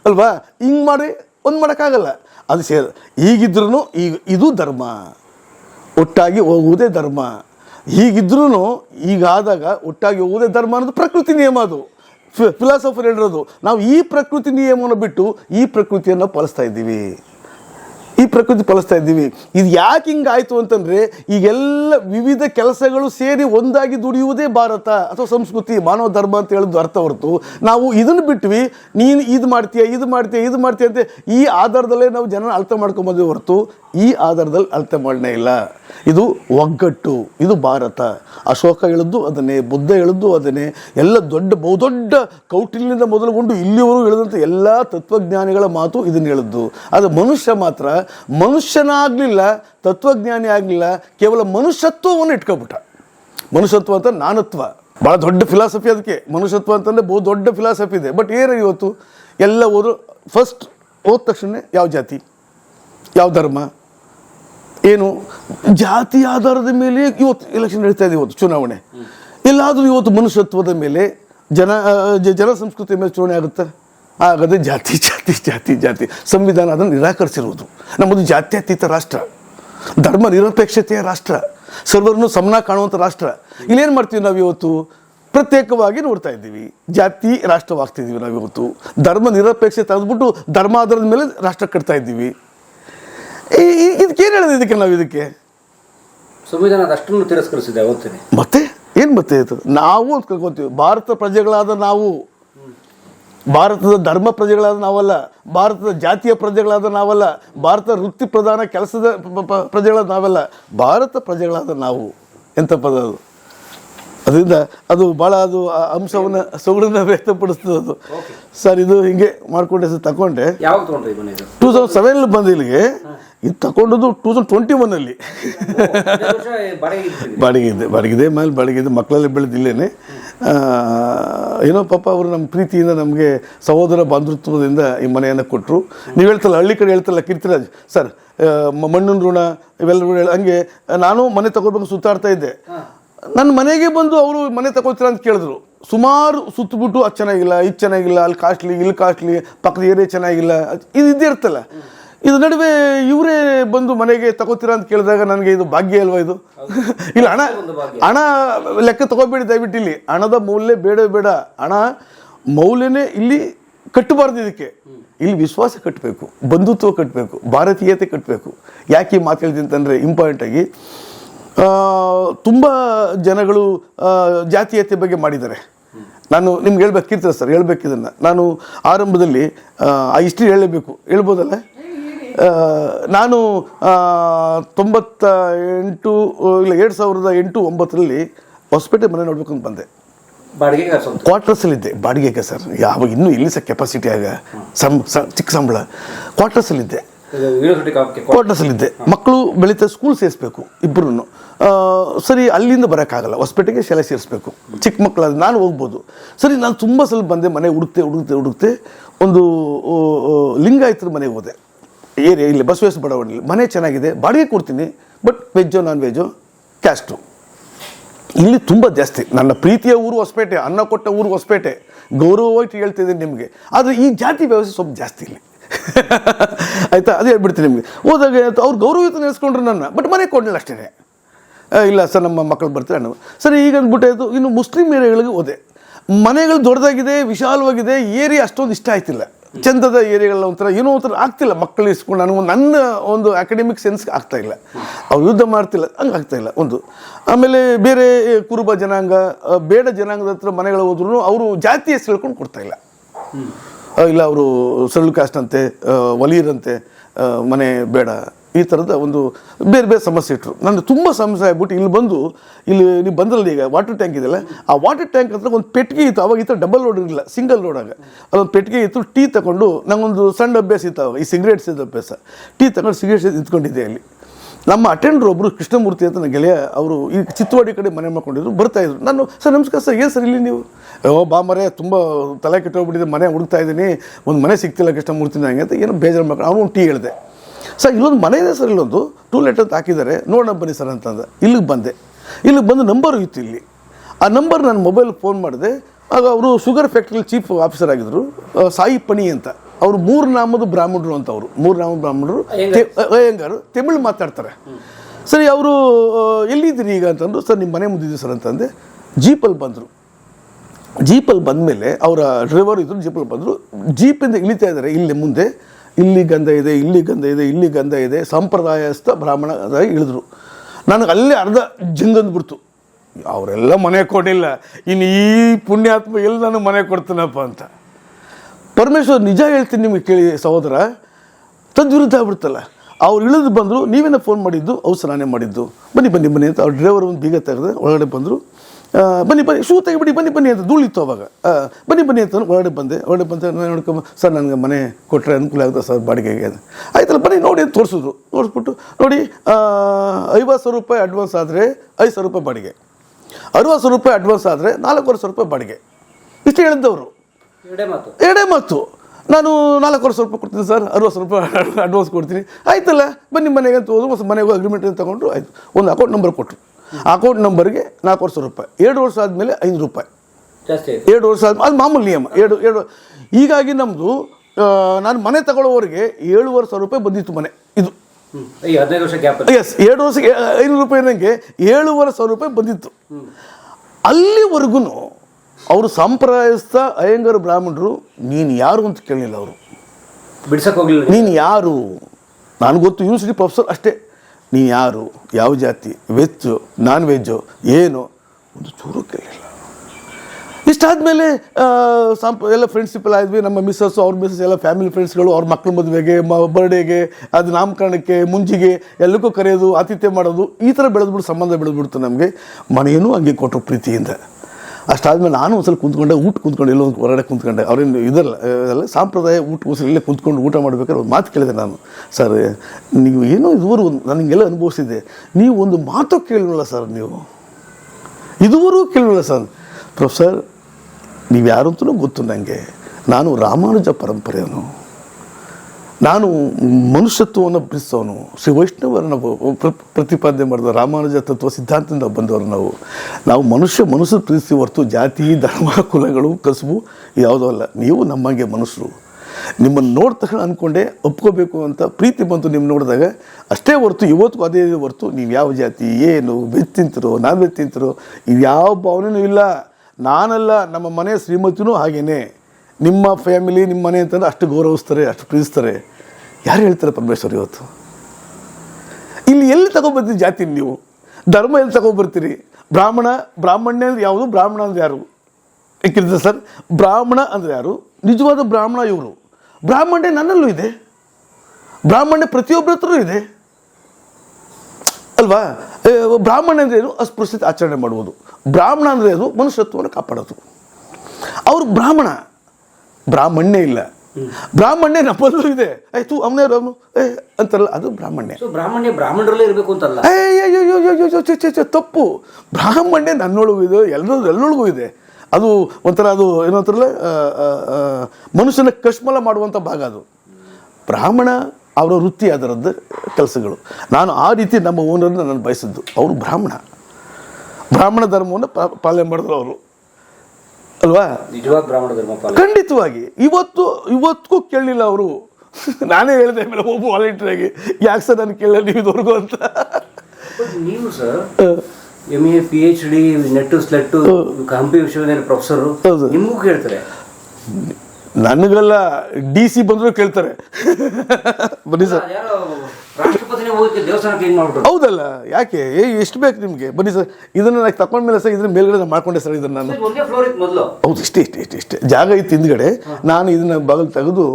ಅಲ್ವಾ? ಹಿಂಗೆ ಮಾಡಿ ಒಂದು ಮಾಡೋಕ್ಕಾಗಲ್ಲ. ಅದು ಸೇರ್ ಈಗಿದ್ರೂ ಈಗ ಇದು ಧರ್ಮ. ಒಟ್ಟಾಗಿ ಹೋಗುವುದೇ ಧರ್ಮ. ಹೀಗಿದ್ರೂ ಈಗಾದಾಗ ಒಟ್ಟಾಗಿ ಹೋಗುವುದೇ ಧರ್ಮ ಅನ್ನೋದು ಪ್ರಕೃತಿ ನಿಯಮ ಅದು. ಫಿಲಾಸಫರ್ ಹೇಳಿರೋದು, ನಾವು ಈ ಪ್ರಕೃತಿ ನಿಯಮವನ್ನು ಬಿಟ್ಟು ಈ ಪ್ರಕೃತಿಯನ್ನು ಪಾಲಿಸ್ತಾ ಇದ್ದೀವಿ. ಈ ಪ್ರಕೃತಿ ಪಾಲಿಸ್ತಾ ಇದ್ದೀವಿ. ಇದು ಯಾಕೆ ಹಿಂಗಾಯ್ತು ಅಂತಂದರೆ, ಈಗೆಲ್ಲ ವಿವಿಧ ಕೆಲಸಗಳು ಸೇರಿ ಒಂದಾಗಿ ದುಡಿಯುವುದೇ ಭಾರತ ಅಥವಾ ಸಂಸ್ಕೃತಿ, ಮಾನವ ಧರ್ಮ ಅಂತ ಹೇಳಿದ್ದು ಅರ್ಥ ಹೊರತು, ನಾವು ಇದನ್ನು ಬಿಟ್ವಿ, ನೀನು ಇದು ಮಾಡ್ತೀಯ ಇದು ಮಾಡ್ತೀಯ ಇದು ಮಾಡ್ತೀಯ ಅಂತ ಈ ಆಧಾರದಲ್ಲೇ ನಾವು ಜನ ಅಳತೆ ಮಾಡ್ಕೊಂಬಂದೇ ಹೊರತು, ಈ ಆಧಾರದಲ್ಲಿ ಅಳತೆ ಮಾಡನೇ ಇಲ್ಲ. ಇದು ಒಗ್ಗಟ್ಟು, ಇದು ಭಾರತ. ಅಶೋಕ ಹೇಳಿದ್ದು ಅದನ್ನೇ, ಬುದ್ಧ ಹೇಳಿದ್ದು ಅದನ್ನೇ. ಎಲ್ಲ ದೊಡ್ಡ, ಬಹುದೊಡ್ಡ ಕೌಟಿಲ್ಯದಿಂದ ಮೊದಲುಗೊಂಡು ಇಲ್ಲಿವರೆಗೂ ಹೇಳಿದಂಥ ಎಲ್ಲ ತತ್ವಜ್ಞಾನಿಗಳ ಮಾತು ಇದನ್ನು ಹೇಳಿದ್ದು. ಆದರೆ ಮನುಷ್ಯ ಮಾತ್ರ ಮನುಷ್ಯನಾಗಲಿಲ್ಲ, ತತ್ವಜ್ಞಾನಿ ಆಗಲಿಲ್ಲ, ಕೇವಲ ಮನುಷ್ಯತ್ವವನ್ನು ಇಟ್ಕೊಬಿಟ್ಟ. ಮನುಷ್ಯತ್ವ ಅಂತ ನಾನತ್ವ. ಭಾಳ ದೊಡ್ಡ ಫಿಲಾಸಫಿ ಅದಕ್ಕೆ. ಮನುಷ್ಯತ್ವ ಅಂತಂದರೆ ಬಹು ದೊಡ್ಡ ಫಿಲಾಸಫಿ ಇದೆ. ಬಟ್ ಏನು ಇವತ್ತು? ಎಲ್ಲ ಓದು ಫಸ್ಟ್ ಹೋದ ತಕ್ಷಣ ಯಾವ ಜಾತಿ? ಯಾವ ಧರ್ಮ? ಏನು? ಜಾತಿ ಆಧಾರದ ಮೇಲೆ ಇವತ್ತು ಎಲೆಕ್ಷನ್ ನಡೀತಾ ಇದೆ ಇವತ್ತು ಚುನಾವಣೆ. ಎಲ್ಲಾದರೂ ಇವತ್ತು ಮನುಷ್ಯತ್ವದ ಮೇಲೆ ಜನ ಜನ ಸಂಸ್ಕೃತಿ ಮೇಲೆ ಚುನಾವಣೆ ಆಗುತ್ತೆ? ಆಗದೆ ಜಾತಿ ಜಾತಿ ಜಾತಿ ಜಾತಿ. ಸಂವಿಧಾನ ಅದನ್ನು ನಿರಾಕರಿಸಿರುವುದು. ನಮ್ಮದು ಜಾತ್ಯತೀತ ರಾಷ್ಟ್ರ. ಧರ್ಮ ನಿರಪೇಕ್ಷತೆಯ ರಾಷ್ಟ್ರ. ಸರ್ವರನ್ನು ಸಮನ ಕಾಣುವಂಥ ರಾಷ್ಟ್ರ. ಇಲ್ಲೇನು ಮಾಡ್ತೀವಿ ನಾವು ಇವತ್ತು ಪ್ರತ್ಯೇಕವಾಗಿ ನೋಡ್ತಾ ಇದ್ದೀವಿ. ಜಾತಿ ರಾಷ್ಟ್ರವಾಗ್ತಿದ್ದೀವಿ ನಾವು ಇವತ್ತು ಧರ್ಮ ನಿರಪೇಕ್ಷತೆ ತೆಗೆದ್ಬಿಟ್ಟು ಧರ್ಮ ಆಧಾರದ ಮೇಲೆ ರಾಷ್ಟ್ರ ಕಟ್ತಾ ಇದ್ದೀವಿ. ಇದಕ್ಕೆ ಏನು ಇದಕ್ಕೇನು ಹೇಳೋದು ಇದಕ್ಕೆ ನಾವು ಇದಕ್ಕೆ? ಸಂವಿಧಾನ ಅಷ್ಟನ್ನು ತಿರಸ್ಕರಿಸಿದೆ ಮತ್ತೆ? ಏನು ಮತ್ತೆ ನಾವು ಅಂತ ಕಳ್ಕೊತೀವಿ ಭಾರತ ಪ್ರಜೆಗಳಾದ ನಾವು. ಭಾರತದ ಧರ್ಮ ಪ್ರಜೆಗಳಾದ ನಾವಲ್ಲ ಭಾರತದ ಜಾತಿಯ ಪ್ರಜೆಗಳಾದ ನಾವಲ್ಲ ಭಾರತ ವೃತ್ತಿ ಪ್ರಧಾನ ಕೆಲಸದ ಪ್ರಜೆಗಳಾದ ನಾವಲ್ಲ ಭಾರತ ಪ್ರಜೆಗಳಾದ ನಾವು. ಎಂಥ ಪದ ಅದು? ಅದರಿಂದ ಅದು ಭಾಳ ಅದು ಆ ಅಂಶವನ್ನು ಸೊಗಡನ್ನ ವ್ಯಕ್ತಪಡಿಸ್ತದೆ ಅದು. ಸರ್ ಇದು ಹಿಂಗೆ ಮಾಡಿಕೊಂಡೆ ಸರ್ ತಗೊಂಡೆ ಟೂ ತೌಸಂಡ್ ಸೆವೆನಲ್ಲಿ ಬಂದು ಇಲ್ಲಿಗೆ. ಇದು ತಗೊಂಡದ್ದು ಟೂ ತೌಸಂಡ್ ಟ್ವೆಂಟಿ ಒನ್ನಲ್ಲಿ ಬಾಡಿಗೆ ಇದೆ ಬಾಡಿಗೆ ಇದೆ ಮೇಲೆ ಬಾಡಿಗೆ ಇದೆ ಮಕ್ಕಳಲ್ಲಿ ಬೆಳೆದಿಲ್ಲೇನೆ. ಏನೋ ಪಾಪ ಅವರು ನಮ್ಮ ಪ್ರೀತಿಯಿಂದ ನಮಗೆ ಸಹೋದರ ಬಾಂಧೃತ್ವದಿಂದ ಈ ಮನೆಯನ್ನು ಕೊಟ್ಟರು ನೀವು ಹೇಳ್ತಲ್ಲ, ಹಳ್ಳಿ ಕಡೆ ಹೇಳ್ತಲ್ಲ, ಕೀರ್ತಿರಾಜ್ ಸರ್ ಮಣ್ಣಿನ ಋಣ ಇವೆಲ್ಲರೂ ಹೇಳಿ ಹಂಗೆ ನಾನು ಮನೆ ತಗೋಬೇಕು ಸುತ್ತಾಡ್ತಾ ಇದ್ದೆ. ನನ್ನ ಮನೆಗೆ ಬಂದು ಅವರು ಮನೆ ತಗೋತೀರಾ ಅಂತ ಕೇಳಿದ್ರು. ಸುಮಾರು ಸುತ್ತಬಿಟ್ಟು ಅದು ಚೆನ್ನಾಗಿಲ್ಲ, ಇದು ಚೆನ್ನಾಗಿಲ್ಲ, ಅಲ್ಲಿ ಕಾಸ್ಟ್ಲಿ, ಇಲ್ಲಿ ಕಾಸ್ಟ್ಲಿ, ಪಕ್ಕದ ಏರಿಯಾ ಚೆನ್ನಾಗಿಲ್ಲ ಇದು ಇದ್ದೇ ಇರ್ತಲ್ಲ. ಇದು ನಡುವೆ ಇವರೇ ಬಂದು ಮನೆಗೆ ತಗೋತೀರಾ ಅಂತ ಕೇಳಿದಾಗ ನನಗೆ ಇದು ಭಾಗ್ಯ ಅಲ್ವಾ ಇದು? ಇಲ್ಲ ಹಣ ಹಣ ಲೆಕ್ಕ ತಗೋಬೇಡಿ ದಯವಿಟ್ಟು ಇಲ್ಲಿ. ಹಣದ ಮೌಲ್ಯ ಬೇಡ ಬೇಡ. ಹಣ ಮೌಲ್ಯನೇ ಇಲ್ಲಿ ಕಟ್ಟಬಾರ್ದು ಇದಕ್ಕೆ. ಇಲ್ಲಿ ವಿಶ್ವಾಸ ಕಟ್ಟಬೇಕು ಬಂಧುತ್ವ ಕಟ್ಟಬೇಕು ಭಾರತೀಯತೆ ಕಟ್ಟಬೇಕು ಯಾಕೆ ಈ ಮಾತು ಹೇಳ್ತೀನಿ ಅಂತಂದರೆ ಇಂಪಾರ್ಟೆಂಟಾಗಿ ತುಂಬ ಜನಗಳು ಜಾತೀಯತೆ ಬಗ್ಗೆ ಮಾಡಿದ್ದಾರೆ. ನಾನು ನಿಮ್ಗೆ ಹೇಳ್ಬೇಕು ಕೀರ್ತನೆ ಸರ್ ಹೇಳ್ಬೇಕು ಇದನ್ನು. ನಾನು ಆರಂಭದಲ್ಲಿ ಆ, ಇಷ್ಟು ಹೇಳಬೇಕು ಹೇಳಲೇಬೇಕು. ಹೇಳ್ಬೋದಲ್ಲ? ನಾನು ತೊಂಬತ್ತ ಎಂಟು ಇಲ್ಲ ಎರಡು ಸಾವಿರದ ಎಂಟು ಒಂಬತ್ತರಲ್ಲಿ ಹೊಸಪೇಟೆ ಮನೆ ನೋಡ್ಬೇಕು ಅಂತ ಬಂದೆ ಬಾಡಿಗೆ ಕ್ವಾರ್ಟರ್ಸಲ್ಲಿದ್ದೆ ಬಾಡಿಗೆಗೆ ಸರ್. ಯಾವಾಗ ಇನ್ನೂ ಇಲ್ಲಿ ಸರ್ ಕೆಪಾಸಿಟಿ ಆಗ. ಸಂ ಚಿಕ್ಕ ಸಂಬಳ. ಕ್ವಾರ್ಟರ್ಸಲ್ಲಿದ್ದೆ ಕ್ವಾರ್ಟರ್ಸಲ್ಲಿದ್ದೆ ಮಕ್ಕಳು ಬೆಳೀತಾ ಸ್ಕೂಲ್ ಸೇರಿಸ್ಬೇಕು ಇಬ್ಬರೂ ಸರಿ ಅಲ್ಲಿಂದ ಬರೋಕ್ಕಾಗಲ್ಲ. ಹೊಸಪೇಟೆಗೆ ಶಾಲೆ ಸೇರಿಸ್ಬೇಕು. ಚಿಕ್ಕ ಮಕ್ಕಳಾದ ನಾನು ಹೋಗ್ಬೋದು. ಸರಿ ನಾನು ತುಂಬ ಸಲ ಬಂದೆ. ಮನೆ ಹುಡುಕ್ತೆ ಹುಡುಕ್ತೆ ಹುಡುಕ್ತೆ. ಒಂದು ಲಿಂಗಾಯತರ ಮನೆಗೆ ಹೋದೆ. ಏರಿಯಾ ಇಲ್ಲಿ ಬಸವೇಶ್ವರ ಬಡಾವಣೆಯಲ್ಲಿ ಮನೆ ಚೆನ್ನಾಗಿದೆ, ಬಾಡಿಗೆ ಕೊಡ್ತೀನಿ but veg non veg cost ಇಲ್ಲಿ ತುಂಬ ಜಾಸ್ತಿ. ನನ್ನ ಪ್ರೀತಿಯ ಊರು ಹೊಸಪೇಟೆ, ಅನ್ನ ಕೊಟ್ಟ ಊರು ಹೊಸಪೇಟೆ. ಗೌರವವಾಗಿ ಹೇಳ್ತಿದ್ದೀನಿ ನಿಮಗೆ. ಆದರೆ ಈ ಜಾತಿ ವ್ಯವಸ್ಥೆ ಸ್ವಲ್ಪ ಜಾಸ್ತಿ ಇಲ್ಲಿ. ಆಯಿತಾ? ಅದು ಹೇಳ್ಬಿಡ್ತೀನಿ ನಿಮಗೆ. ಹೋದಾಗ ಅವ್ರು ಗೌರವಯುತ ನೆನೆಸ್ಕೊಂಡ್ರು ನನ್ನ. ಬಟ್ ಮನೆ ಕೊಡಲಿಲ್ಲ ಅಷ್ಟೇ. ಇಲ್ಲ ಸರ್, ನಮ್ಮ ಮಕ್ಕಳು ಬರ್ತಾರೆ ಅನ್ನೋ ಸರಿ, ಈಗ ಅಂದ್ಬಿಟ್ಟು ಇನ್ನು ಮುಸ್ಲಿಂ ಏರಿಯಾಗಳಿಗೆ ಹೋದೆ. ಮನೆಗಳು ದೊಡ್ಡದಾಗಿದೆ, ವಿಶಾಲವಾಗಿದೆ ಏರಿಯಾ ಅಷ್ಟೊಂದು ಇಷ್ಟ ಆಯ್ತಿಲ್ಲ. ಚಂದದ ಏರಿಯಾಗಳ ಒಂಥರ ಏನೋ ಒಂಥರ ಆಗ್ತಿಲ್ಲ ಮಕ್ಕಳು ಇಸ್ಕೊಂಡು. ನನಗೆ ನನ್ನ ಒಂದು ಅಕಾಡೆಮಿಕ್ ಸೆನ್ಸ್ ಆಗ್ತಾ ಇಲ್ಲ. ಅವ್ರು ಯುದ್ಧ ಮಾಡ್ತಿಲ್ಲ ಹಂಗೆ ಆಗ್ತಾ ಇಲ್ಲ. ಒಂದು. ಆಮೇಲೆ ಬೇರೆ ಕುರುಬ ಜನಾಂಗ ಬೇಡ ಜನಾಂಗದ ಹತ್ರ ಮನೆಗಳು ಹೋದ್ರು ಅವರು ಜಾತಿ ಹೆಸರು ಹೇಳ್ಕೊಂಡು ಕೊಡ್ತಾ ಇಲ್ಲ. ಇಲ್ಲ ಅವರು ಸರಳು ಕಾಸ್ಟ್ ಅಂತೆ ವಲಿಯರಂತೆ ಮನೆ ಬೇಡ. ಈ ಥರದ ಒಂದು ಬೇರೆ ಬೇರೆ ಸಮಸ್ಯೆ ಇಟ್ಟರು ನಾನು ತುಂಬ ಸಮಸ್ಯೆ ಆಗ್ಬಿಟ್ಟು ಇಲ್ಲಿ ಬಂದು, ಇಲ್ಲಿ ನೀವು ಬಂದ್ರಲ್ಲಿ ಈಗ ವಾಟರ್ ಟ್ಯಾಂಕ್ ಇದೆಯಲ್ಲ, ಆ ವಾಟರ್ ಟ್ಯಾಂಕ್ ಹತ್ರ ಒಂದು ಪೆಟ್ಟಿಗೆ ಇತ್ತು, ಅವಾಗ ಈ ಥರ ಡಬಲ್ ರೋಡ್ ಇರಲಿಲ್ಲ ಸಿಂಗಲ್ ರೋಡಾಗ ಅದೊಂದು ಪೆಟ್ಟಿಗೆ ಇತ್ತು ಟೀ ತಗೊಂಡು ನಂಗೊಂದು ಸಣ್ಣ ಅಭ್ಯಾಸ ಇತ್ತು ಅವಾಗ, ಈ ಸಿಗರೇಟ್ಸ್ ಇದ್ದ ಅಭ್ಯಾಸ. ಟೀ ತಗೊಂಡು ಸಿಗರೇಟ್ಸ್ ನಿಂತ್ಕೊಂಡಿದ್ದೆ ಅಲ್ಲಿ. ನಮ್ಮ ಅಟೆಂಡರ್ ಒಬ್ಬರು ಕೃಷ್ಣಮೂರ್ತಿ ಅಂತ ನನ್ನ ಗೆಳೆಯ, ಅವರು ಈ ಚಿತ್ತವಾಡಿ ಕಡೆ ಮನೆ ಮಾಡ್ಕೊಂಡಿದ್ರು, ಬರ್ತಾ ಇದ್ರು. ನಾನು, ಸರ್, ನಮಸ್ಕಾರ ಸರ್, ಏನು ಸರ್ ಇಲ್ಲಿ ನೀವು? ಓ, ಬಾ ಮರೆ ತುಂಬ ತಲೆ ಕೆಟ್ಟೋಗ್ಬಿಟ್ಟಿದೆ, ಮನೆ ಹುಡುಕ್ತಾ ಇದ್ದೀನಿ, ಒಂದು ಮನೆ ಸಿಗ್ತಿಲ್ಲ ಕೃಷ್ಣಮೂರ್ತಿ ಹಂಗೆ ಅಂತ ಏನೋ ಬೇಜಾರು ಮಾಡ್ಕೊಂಡು, ಅವನು ಟೀ ಹೇಳಿದೆ. ಸರ್ ಇಲ್ಲೊಂದು ಮನೆ ಇದೆ ಸರ್ ಇಲ್ಲೊಂದು ಟೂಲೆಟ್ ಅಂತ ಹಾಕಿದ್ದಾರೆ. ನೋಡೋಣ ಬನ್ನಿ ಸರ್ ಅಂತಂದ. ಇಲ್ಲಿಗೆ ಬಂದೆ. ಇಲ್ಲಿಗೆ ಬಂದು ನಂಬರು ಇತ್ತು ಇಲ್ಲಿ. ಆ ನಂಬರ್ ನಾನು ಮೊಬೈಲ್ ಫೋನ್ ಮಾಡಿದೆ. ಆಗ ಅವರು ಶುಗರ್ ಫ್ಯಾಕ್ಟ್ರಿಲಿ ಚೀಫ್ ಆಫೀಸರ್ ಆಗಿದ್ರು. ಆ, ಸಾಯಿ ಪಣಿ ಅಂತ. ಅವರು ಮೂರು ನಾಮದ ಬ್ರಾಹ್ಮಣರು ಅಂತ ಅವರು. ಮೂರು ನಾಮದ ಬ್ರಾಹ್ಮಣರು. ಅಯ್ಯಂಗಾರು ತಮಿಳು ಮಾತಾಡ್ತಾರೆ. ಸರಿ ಅವರು ಎಲ್ಲಿದ್ದೀರಿ ಈಗ ಅಂತಂದ್ರು ಸರ್ ನಿಮ್ಮ ಮನೆ ಮುಂದಿದ್ದೀವಿ ಸರ್ ಅಂತಂದೆ. ಜೀಪಲ್ಲಿ ಬಂದರು. ಜೀಪಲ್ಲಿ ಬಂದಮೇಲೆ ಅವರ ಡ್ರೈವರ್ ಇದ್ದರು ಜೀಪಲ್ಲಿ ಬಂದರು. ಜೀಪಿಂದ ಇಳಿತಾ ಇದ್ದಾರೆ ಇಲ್ಲಿ ಮುಂದೆ. ಇಲ್ಲಿ ಗಂಧ ಇದೆ, ಇಲ್ಲಿ ಗಂಧ ಇದೆ, ಇಲ್ಲಿ ಗಂಧ ಇದೆ, ಸಂಪ್ರದಾಯಸ್ಥ ಬ್ರಾಹ್ಮಣ ಇಳಿದ್ರು. ನನಗೆ ಅಲ್ಲಿ ಅರ್ಧ ಜಿಂಗಂದ್ಬಿಡ್ತು ಅವರೆಲ್ಲ ಮನೆ ಕೊಡಿಲ್ಲ ಇನ್ನು ಈ ಪುಣ್ಯಾತ್ಮ ಎಲ್ಲಿ ನಾನು ಮನೆ ಕೊಡ್ತಾನಪ್ಪ ಅಂತ. ಪರಮೇಶ್ವರ್ ನಿಜ ಹೇಳ್ತೀನಿ ನಿಮಗೆ ಕೇಳಿ ಸಹೋದರ, ತದ್ವಿರುದ್ಧ ಆಗ್ಬಿಡ್ತಲ್ಲ. ಅವ್ರು ಇಳಿದು ಬಂದರು, ನೀವೇನೋ ಫೋನ್ ಮಾಡಿದ್ದು ಅವ್ರು ನಾನೇ ಮಾಡಿದ್ದು. ಬನ್ನಿ ಬನ್ನಿ ಬನ್ನಿ ಅಂತ ಅವ್ರ ಡ್ರೈವರ್ ಒಂದು ಬೀಗ ತೆಗೆದು ಒಳಗಡೆ ಬಂದರು. ಬನ್ನಿ ಬನ್ನಿ ಶೂ ತೆಗಿಬಿಡಿ ಬನ್ನಿ ಬನ್ನಿ ಅಂತ ಧೂಳಿತ್ತು ಅವಾಗ. ಬನ್ನಿ ಬನ್ನಿ ಅಂತ ಹೊರಡೆ ಬಂದೆ. ಹೊರಡೆ ಬಂದೆ ನಾನು ನೋಡ್ಕೊಂಬ ಸರ್ ನನಗೆ ಮನೆ ಕೊಟ್ಟರೆ ಅನುಕೂಲ ಆಗುತ್ತೆ ಸರ್ ಬಾಡಿಗೆಗೆ? ಅಂತ. ಆಯ್ತಲ್ಲ ಬನ್ನಿ ನೋಡಿ ಅಂತ ತೋರಿಸಿದ್ರು. ತೋರಿಸ್ಬಿಟ್ಟು ನೋಡಿ ಐವತ್ತು ಸಾವಿರ ರೂಪಾಯಿ ಅಡ್ವಾನ್ಸ್ ಆದರೆ ಐದು ಸಾವಿರ ರೂಪಾಯಿ ಬಾಡಿಗೆ. ಅರುವತ್ತು ಸಾವಿರ ರೂಪಾಯಿ ಅಡ್ವಾನ್ಸ್ ಆದರೆ ನಾಲ್ಕೂವರೆ ಸಾವಿರ ರೂಪಾಯಿ ಬಾಡಿಗೆ. ಇಷ್ಟು ಹೇಳಿದ್ದವರು. ಎರಡೇ ಮಾತು. ನಾನು ನಾಲ್ಕೂವರೆ ಸಾವಿರ ರೂಪಾಯಿ ಕೊಡ್ತೀನಿ ಸರ್ ಅರವತ್ತು ಸಾವಿರ ರೂಪಾಯಿ ಅಡ್ವಾನ್ಸ್ ಕೊಡ್ತೀನಿ. ಆಯ್ತಲ್ಲ ಬನ್ನಿ ಮನೆಗೆ ಅಂತ ಹೋದ್ರು ಮನೆಗೆ ಅಗ್ರಿಮೆಂಟ್ ತಗೊಂಡು ಆಯ್ತು. ಒಂದು ಅಕೌಂಟ್ ನಂಬರ್ ಕೊಟ್ಟರು ಅಕೌಂಟ್ ನಂಬರ್ಗೆ ನಾಲ್ಕು ವರ್ಷ ರೂಪಾಯಿ. ಎರಡು ವರ್ಷ ಆದಮೇಲೆ ಐದು ರೂಪಾಯಿ. ಎರಡು ವರ್ಷ ಆದ್ಮೇಲೆ ಅದು ಮಾಮೂಲಿ ನಿಯಮ. ಎರಡು ಎರಡು ಹೀಗಾಗಿ ನಮ್ಮದು ನಾನು ಮನೆ ತಗೊಳ್ಳೋವರೆಗೆ ಏಳುವರೆ ಸಾವಿರ ರೂಪಾಯಿ ಬಂದಿತ್ತು ಮನೆ. ಇದು. ಎಸ್ ಎರಡು ವರ್ಷ ಐನೂರು ರೂಪಾಯಿ ನನಗೆ ಏಳುವರೆ ಸಾವಿರ ರೂಪಾಯಿ ಬಂದಿತ್ತು. ಅಲ್ಲಿವರೆಗೂ ಅವರು ಸಂಪ್ರದಾಯಸ್ಥ ಅಯ್ಯಂಗರ್ ಬ್ರಾಹ್ಮಣರು ನೀನು ಯಾರು ಅಂತ ಕೇಳಲಿಲ್ಲ ಅವರು. ಬಿಡ್ಸಕ್ ಹೋಗಲಿಲ್ಲ ನೀನು ಯಾರು? ನಾನು ಗೊತ್ತು ಯೂನಿವರ್ಸಿಟಿ ಪ್ರೊಫೆಸರ್ ಅಷ್ಟೇ. ನೀನು ಯಾರು ಯಾವ ಜಾತಿ? ವೆಜ್ಜು ನಾನ್ ವೆಜ್ಜು ಏನು? ಒಂದು ಚೂರು ಕೇಳಿಲ್ಲ. ಇಷ್ಟಾದಮೇಲೆ ಸಂಪ, ಎಲ್ಲ ಫ್ರೆಂಡ್ಶಿಪ್ ಆದ್ವಿ. ನಮ್ಮ ಮಿಸ್ಸಸ್ಸು ಅವ್ರ ಮಿಸ್ಸಸ್ ಎಲ್ಲ ಫ್ಯಾಮಿಲಿ ಫ್ರೆಂಡ್ಸ್ಗಳು ಅವ್ರ ಮಕ್ಳ ಮದುವೆಗೆ, ಮ ಬರ್ಡೇಗೆ ಅದು ನಾಮಕರಣಕ್ಕೆ, ಮುಂಜಿಗೆ ಎಲ್ಲಕ್ಕೂ ಕರೆಯೋದು, ಆತಿಥ್ಯ ಮಾಡೋದು, ಈ ಥರ ಬೆಳೆದ್ಬಿಟ್ಟು ಸಂಬಂಧ ಬೆಳೆದ್ಬಿಡ್ತು ನಮಗೆ. ಮನೆಯೂ ಹಂಗೆ ಕೊಟ್ಟರು ಪ್ರೀತಿಯಿಂದ. ಅಷ್ಟಾದ್ಮೇಲೆ ನಾನು ಒಂದು ಸ್ವಲ್ಪ ಕುಂತ್ಕೊಂಡೆ, ಊಟ ಕುಂತ್ಕೊಂಡು ಎಲ್ಲೋ ಹೊರಗಡೆ ಕುಂತ್ಕೊಂಡೆ. ಅವ್ರೇನು ಇದಲ್ಲ ಇದೆಲ್ಲ ಸಾಂಪ್ರದಾಯ ಊಟ ಕೂಸು ಇಲ್ಲೇ ಕುಂತ್ಕೊಂಡು ಊಟ ಮಾಡ್ಬೇಕಾದ್ರೆ ಒಂದು ಮಾತು ಕೇಳಿದೆ ನಾನು. ಸರ್, ನೀವು ಏನೋ ಇದುವರೆಗೂ ನನಗೆಲ್ಲ ಅನುಭವಿಸಿದ್ದೆ. ನೀವು ಒಂದು ಮಾತು ಕೇಳಲಿಲ್ಲ ಸರ್ ನೀವು? ಇದುವರೆಗೂ ಕೇಳಲಿಲ್ಲ ಸರ್. ಪ್ರೊಫೆಸರ್ ನೀವು ಯಾರು ಅಂತಲೂ ಗೊತ್ತು ನನಗೆ ನಾನು ರಾಮಾನುಜ ಪರಂಪರೆಯವನು ನಾನು ಮನುಷ್ಯತ್ವವನ್ನು ಬಿಡಿಸೋನು ಶ್ರೀ ವೈಷ್ಣವರನ್ನ ಪ್ರ- ಪ್ರತಿಪಾದನೆ ಮಾಡಿದ ರಾಮಾನುಜ ತತ್ವ ಸಿದ್ಧಾಂತದಿಂದ ಬಂದವರು ನಾವು. ನಾವು ಮನುಷ್ಯ ಮನುಷ್ಯ ಪ್ರೀತಿಸಿ ಹೊರತು ಜಾತಿ, ಧರ್ಮ, ಕುಲಗಳು, ಕಸುಬು ಯಾವುದೂ ಅಲ್ಲ. ನೀವು ನಮ್ಮಂಗೆ ಮನುಷ್ಯರು ನಿಮ್ಮನ್ನು ನೋಡಿದ ತಕ್ಷಣ ಅಂದ್ಕೊಂಡೆ ಒಪ್ಕೋಬೇಕು ಅಂತ ಪ್ರೀತಿ ಬಂತು ನಿಮ್ಮ ನೋಡಿದಾಗ. ಅಷ್ಟೇ ಹೊರತು ಇವತ್ತಿಗೂ ಅದೇ ಹೊರ್ತು ನೀವು ಯಾವ ಜಾತಿ, ಏನು ವೆಜ್ ನಾನು ನಾನ್ ವೆಜ್ ಯಾವ ಭಾವನೆನೂ ಇಲ್ಲ. ನಾನಲ್ಲ, ನಮ್ಮ ಮನೆ ಶ್ರೀಮತಿನೂ ಹಾಗೇನೆ. ನಿಮ್ಮ ಫ್ಯಾಮಿಲಿ, ನಿಮ್ಮ ಮನೆ ಅಂತಂದ್ರೆ ಅಷ್ಟು ಗೌರವಿಸ್ತಾರೆ, ಅಷ್ಟು ಪ್ರೀತಿಸ್ತಾರೆ. ಯಾರು ಹೇಳ್ತಾರೆ ಪರಮೇಶ್ವರ್ ಇವತ್ತು? ಇಲ್ಲಿ ಎಲ್ಲಿ ತಗೊಬರ್ತೀರಿ ಜಾತಿ ನೀವು? ಧರ್ಮ ಎಲ್ಲಿ ತಗೊಬರ್ತೀರಿ? ಬ್ರಾಹ್ಮಣ, ಬ್ರಾಹ್ಮಣ್ಯ ಅಂದ್ರೆ ಯಾವುದು? ಬ್ರಾಹ್ಮಣ ಅಂದ್ರೆ ಯಾರು? ಯಾಕಿರ್ತದೆ ಸರ್, ಬ್ರಾಹ್ಮಣ ಅಂದ್ರೆ ಯಾರು? ನಿಜವಾದ ಬ್ರಾಹ್ಮಣ ಇವರು. ಬ್ರಾಹ್ಮಣ್ಯ ನನ್ನಲ್ಲೂ ಇದೆ. ಬ್ರಾಹ್ಮಣ್ಯ ಪ್ರತಿಯೊಬ್ಬರ ಇದೆ. ಅಲ್ವಾ? ಬ್ರಾಹ್ಮಣ ಅಂದ್ರೆ ಏನು? ಅಸ್ಪೃಶ್ಯತೆ ಆಚರಣೆ ಮಾಡುವುದು. ಬ್ರಾಹ್ಮಣ ಅಂದ್ರೆ ಅದು ಮನುಷ್ಯತ್ವವನ್ನು ಕಾಪಾಡೋದು. ಅವರು ಬ್ರಾಹ್ಮಣ. ಬ್ರಾಹ್ಮಣ್ಯ ಇಲ್ಲ. ಬ್ರಾಹ್ಮಣ್ಯ ನಮ್ಮಲ್ಲೂ ಇದೆ. ಆಯ್ತು ಅವನೇ ಅವನು. ಏ ಅಂತಾರಲ್ಲ ಅದು ಬ್ರಾಹ್ಮಣ್ಯ ಬ್ರಾಹ್ಮಣ್ಯ ಬ್ರಾಹ್ಮಣರಲ್ಲೇ ಇರಬೇಕು ಅಂತಲ್ಲ? ಏ ತಪ್ಪು. ಬ್ರಾಹ್ಮಣ್ಯ ನನ್ನೊಳಗೂ ಇದೆ ಎಲ್ಲರೂ ಎಲ್ಲೊಳಗೂ ಇದೆ. ಅದು ಒಂಥರ ಅದು ಏನಂತಾರಲ್ಲ ಅಂತಾರಲ್ಲ ಮನುಷ್ಯನ ಕಶ್ಮಲ ಮಾಡುವಂಥ ಭಾಗ ಅದು. ಬ್ರಾಹ್ಮಣ ಅವರ ವೃತ್ತಿ ಅದರದ್ದು ಕೆಲಸಗಳು. ನಾನು ಆ ರೀತಿ ನಮ್ಮ ಓನರನ್ನು ನಾನು ಬಯಸಿದ್ದು. ಅವರು ಬ್ರಾಹ್ಮಣ. ಬ್ರಾಹ್ಮಣ ಧರ್ಮವನ್ನು ಪಾಲನೆ ಮಾಡಿದ್ರು ಅವರು. ಅಲ್ವಾ? ನಿಜವಾದ ಬ್ರಾಹ್ಮಣ ಧರ್ಮ ಖಂಡಿತವಾಗಿ. ಇವತ್ತು ಇವತ್ತಿಗೂ ಕೇಳಲಿಲ್ಲ ಅವರು. ನಾನೇ ಹೇಳಿದೆ ಆಮೇಲೆ ಒಬ್ಬ ವಾಲಂಟಿಯರಾಗಿ ಯಾಕೆ ಸರ್ ನಾನು ಕೇಳಲ್ಲ ನೀವು ಇದುವರೆಗೂ ಅಂತ. ನೀವು sir M A P H D NET SLET Hampi ವಿಶ್ವವಿದ್ಯಾಲಯ ಪ್ರೊಫೆಸರು. ನಿಮಗೂ ಕೇಳ್ತಾರೆ? ನನಗೆಲ್ಲ ಡಿ ಸಿ ಬಂದರೂ ಕೇಳ್ತಾರೆ. ಬನ್ನಿ ಸರ್. ರಾಷ್ಟ್ರಪತಿನೇ ಹೋಗಿ ದೇವಸ್ಥಾನ ಕ್ಲೀನ್ ಮಾಡ್ಬಿಟ್ರು? ಹೌದಲ್ಲ ಯಾಕೆ? ಏ ಎಷ್ಟು ಬೇಕು ನಿಮಗೆ? ಬನ್ನಿ ಸರ್ ಇದನ್ನು ನಾನು ಮೇಲೆ ಸರ್ ಇದನ್ನ ಮೇಲ್ಗಡೆ ನಾನು ಮಾಡ್ಕೊಂಡೆ ಸರ್ ಇದನ್ನು ನಾನು. ಇದು ಒಂದೇ ಫ್ಲೋರ್ ಇತ್ತು ಮೊದಲು. ಹೌದು ಇಷ್ಟೇ ಇಷ್ಟೇ ಇಷ್ಟೇ ಇಷ್ಟೇ. ಜಾಗ ಇತ್ತು ಹಿಂದ್ಗಡೆ. ನಾನು ಇದನ್ನ ಬಾಗಿಲು ತೆಗೆದು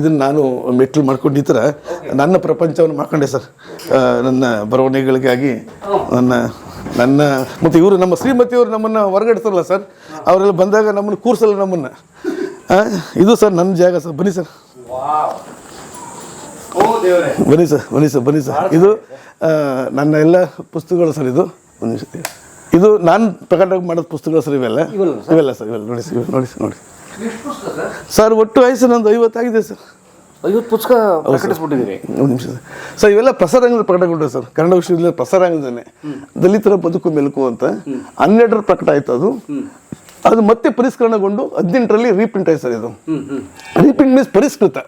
ಇದನ್ನ ನಾನು ಮೆಟ್ಲು ಮಾಡ್ಕೊಂಡು ಈ ಥರ ನನ್ನ ಪ್ರಪಂಚವನ್ನು ಮಾಡ್ಕೊಂಡೆ ಸರ್. ನನ್ನ ಬರವಣಿಗೆಗಳಿಗಾಗಿ ನನ್ನ ನನ್ನ ಮತ್ತು ಇವರು ನಮ್ಮ ಶ್ರೀಮತಿಯವರು ನಮ್ಮನ್ನು ಹೊರಗಡ್ತಾರಲ್ಲ ಸರ್ ಅವರೆಲ್ಲ ಬಂದಾಗ ನಮ್ಮನ್ನು ಕೂರ್ಸಲ್ಲ ನಮ್ಮನ್ನು. ಇದು ಸರ್ ನನ್ನ ಜಾಗ ಸರ್. ಬನ್ನಿ ಸರ್. ಬನ್ನಿ ಸರ್ ಬನ್ನಿ ಸರ್ ಬನ್ನಿ ಸರ್. ಇದು ನನ್ನ ಎಲ್ಲ ಪುಸ್ತಕಗಳು ಸರ್ ಇದು. ಒಂದು ನಿಮಿಷ ಇದು ನಾನು ಪ್ರಕಟ ಮಾಡಿದ ಪುಸ್ತಕಗಳು ಸರ್ ಇವೆಲ್ಲ. ಇವೆಲ್ಲ ಸರ್? ಇವೆಲ್ಲ ನೋಡಿ ಸರ್ ನೋಡಿ ಸರ್ ನೋಡಿ ಸರ್. ಸರ್? ಒಟ್ಟು ವಯಸ್ಸು ನಂದು ಐವತ್ತಾಗಿದೆ ಸರ್. ಐವತ್ತು ಪುಸ್ತಕ ಪ್ರಕಟಿಸ್ಬಿಟ್ಟಿದ್ದೀರಿ? ಒಂದು ನಿಮಿಷ ಸರ್. ಸರ್ ಇವೆಲ್ಲ ಪ್ರಸಾರಾಂಗದ ಪ್ರಕಟಗೊಂಡ್ರೆ ಸರ್. ಕನ್ನಡ ವಿಶ್ವವಿದ್ಯಾಲಯ ಪ್ರಸಾರಾಂಗದಲ್ಲೇ ದಲಿತರ ಬದುಕು ಮೆಲುಕು ಅಂತ. ಹನ್ನೆರಡರ ಪ್ರಕಟ ಆಯ್ತು ಅದು. ಅದು ಮತ್ತೆ ಪರಿಷ್ಕರಣಗೊಂಡು ಹದಿನೆಂಟರಲ್ಲಿ ರೀಪ್ರಿಂಟ್ ಆಯ್ತು ಸರ್ ಇದು. ರೀಪ್ರಿಂಟ್ ಮೀನ್ಸ್ ಪರಿಷ್ಕೃತ.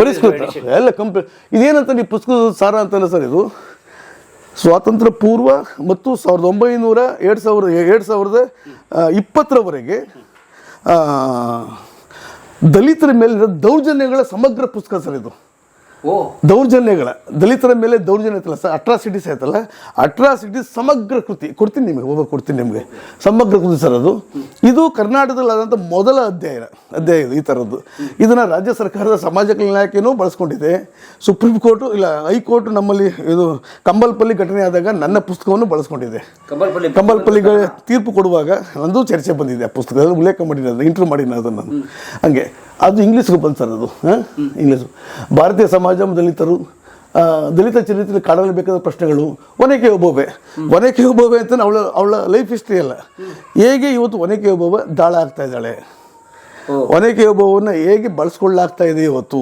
ಪರಿಷ್ಕೃತ. ಎಲ್ಲ ಕಂಪ್ಲೀಟ್ ಇದೇನಂತ ನೀವು ಪುಸ್ತಕದ ಸಾರ ಅಂತಲ್ಲ ಸರ್ ಇದು ಸ್ವಾತಂತ್ರ್ಯ ಪೂರ್ವ ಮತ್ತು ಸಾವಿರದ ಒಂಬೈನೂರ ಎರಡು ಸಾವಿರದ ಎರಡು ಸಾವಿರದ ಇಪ್ಪತ್ತರವರೆಗೆ ದಲಿತರ ಮೇಲಿನ ದೌರ್ಜನ್ಯಗಳ ಸಮಗ್ರ ಪುಸ್ತಕ ಸರ್ ಇದು. ದೌರ್ಜನ್ಯಗಳ ದಲಿತರ ಮೇಲೆ ದೌರ್ಜನ್ಯ ಐತಲ್ಲ ಸರ್ ಅಟ್ರಾಸಿಟೀಸ್ ಆಯ್ತಲ್ಲ ಅಟ್ರಾಸಿಟೀಸ್ ಸಮಗ್ರ ಕೃತಿ ಕೊಡ್ತೀನಿ ನಿಮಗೆ ಒಬ್ಬ ಕೊಡ್ತೀನಿ ನಿಮಗೆ. ಸಮಗ್ರ ಕೃತಿ ಸರ್ ಅದು. ಇದು ಕರ್ನಾಟಕದಲ್ಲಾದಂಥ ಮೊದಲ ಅಧ್ಯಾಯ ಅಧ್ಯಾಯ ಇದು ಈ ಥರದ್ದು ಇದನ್ನು ರಾಜ್ಯ ಸರ್ಕಾರದ ಸಮಾಜ ಕಲ್ಯಾಣ ಇಲಾಖೆಯೂ ಬಳಸ್ಕೊಂಡಿದೆ. ಸುಪ್ರೀಂ ಕೋರ್ಟು ಇಲ್ಲ ಹೈಕೋರ್ಟ್ ನಮ್ಮಲ್ಲಿ ಇದು ಕಂಬಲ್ಪಲ್ಲಿ ಘಟನೆ ಆದಾಗ ನನ್ನ ಪುಸ್ತಕವನ್ನು ಬಳಸ್ಕೊಂಡಿದೆ. ಕಂಬಲ್ಪಲ್ಲಿ ಕಂಬಲ್ಪಲ್ಲಿಗೆ ತೀರ್ಪು ಕೊಡುವಾಗ ನಂದು ಚರ್ಚೆ ಬಂದಿದೆ ಆ ಪುಸ್ತಕದಲ್ಲಿ ಉಲ್ಲೇಖ ಮಾಡಿದ ಅದು ಇಂಟ್ರೂ ಮಾಡಿದ್ದೀನಿ ಅದನ್ನು ನಾನು. ಹಂಗೆ. ಅದು ಇಂಗ್ಲೀಷ್ಗೆ ಬಂತು ಸರ್ ಅದು ಹಾಂ? ಇಂಗ್ಲೀಷ್ ಭಾರತೀಯ ಸಮಾಜ ದಲಿತರು ದಲಿತ ಚರಿತ್ರೆ ಕಾಡಲೇಬೇಕಾದ ಪ್ರಶ್ನೆಗಳು ಒನಕೆ ಒಬ್ಬೊಬ್ಬೆ ಒನಕೆ ಒಬ್ಬೊಬ್ಬೆ ಅಂತ ಅವಳ ಅವಳ ಲೈಫ್ ಹಿಸ್ಟ್ರಿ ಅಲ್ಲ. ಹೇಗೆ ಇವತ್ತು ಒನಕೆ ಒಬ್ಬೊಬ್ಬ ದಾಳ ಆಗ್ತಾ ಇದ್ದಾಳೆ. ಒನಕೆ ಒಬ್ಬವನ್ನು ಹೇಗೆ ಬಳಸ್ಕೊಳ್ಳಾಗ್ತಾ ಇದೆ ಇವತ್ತು?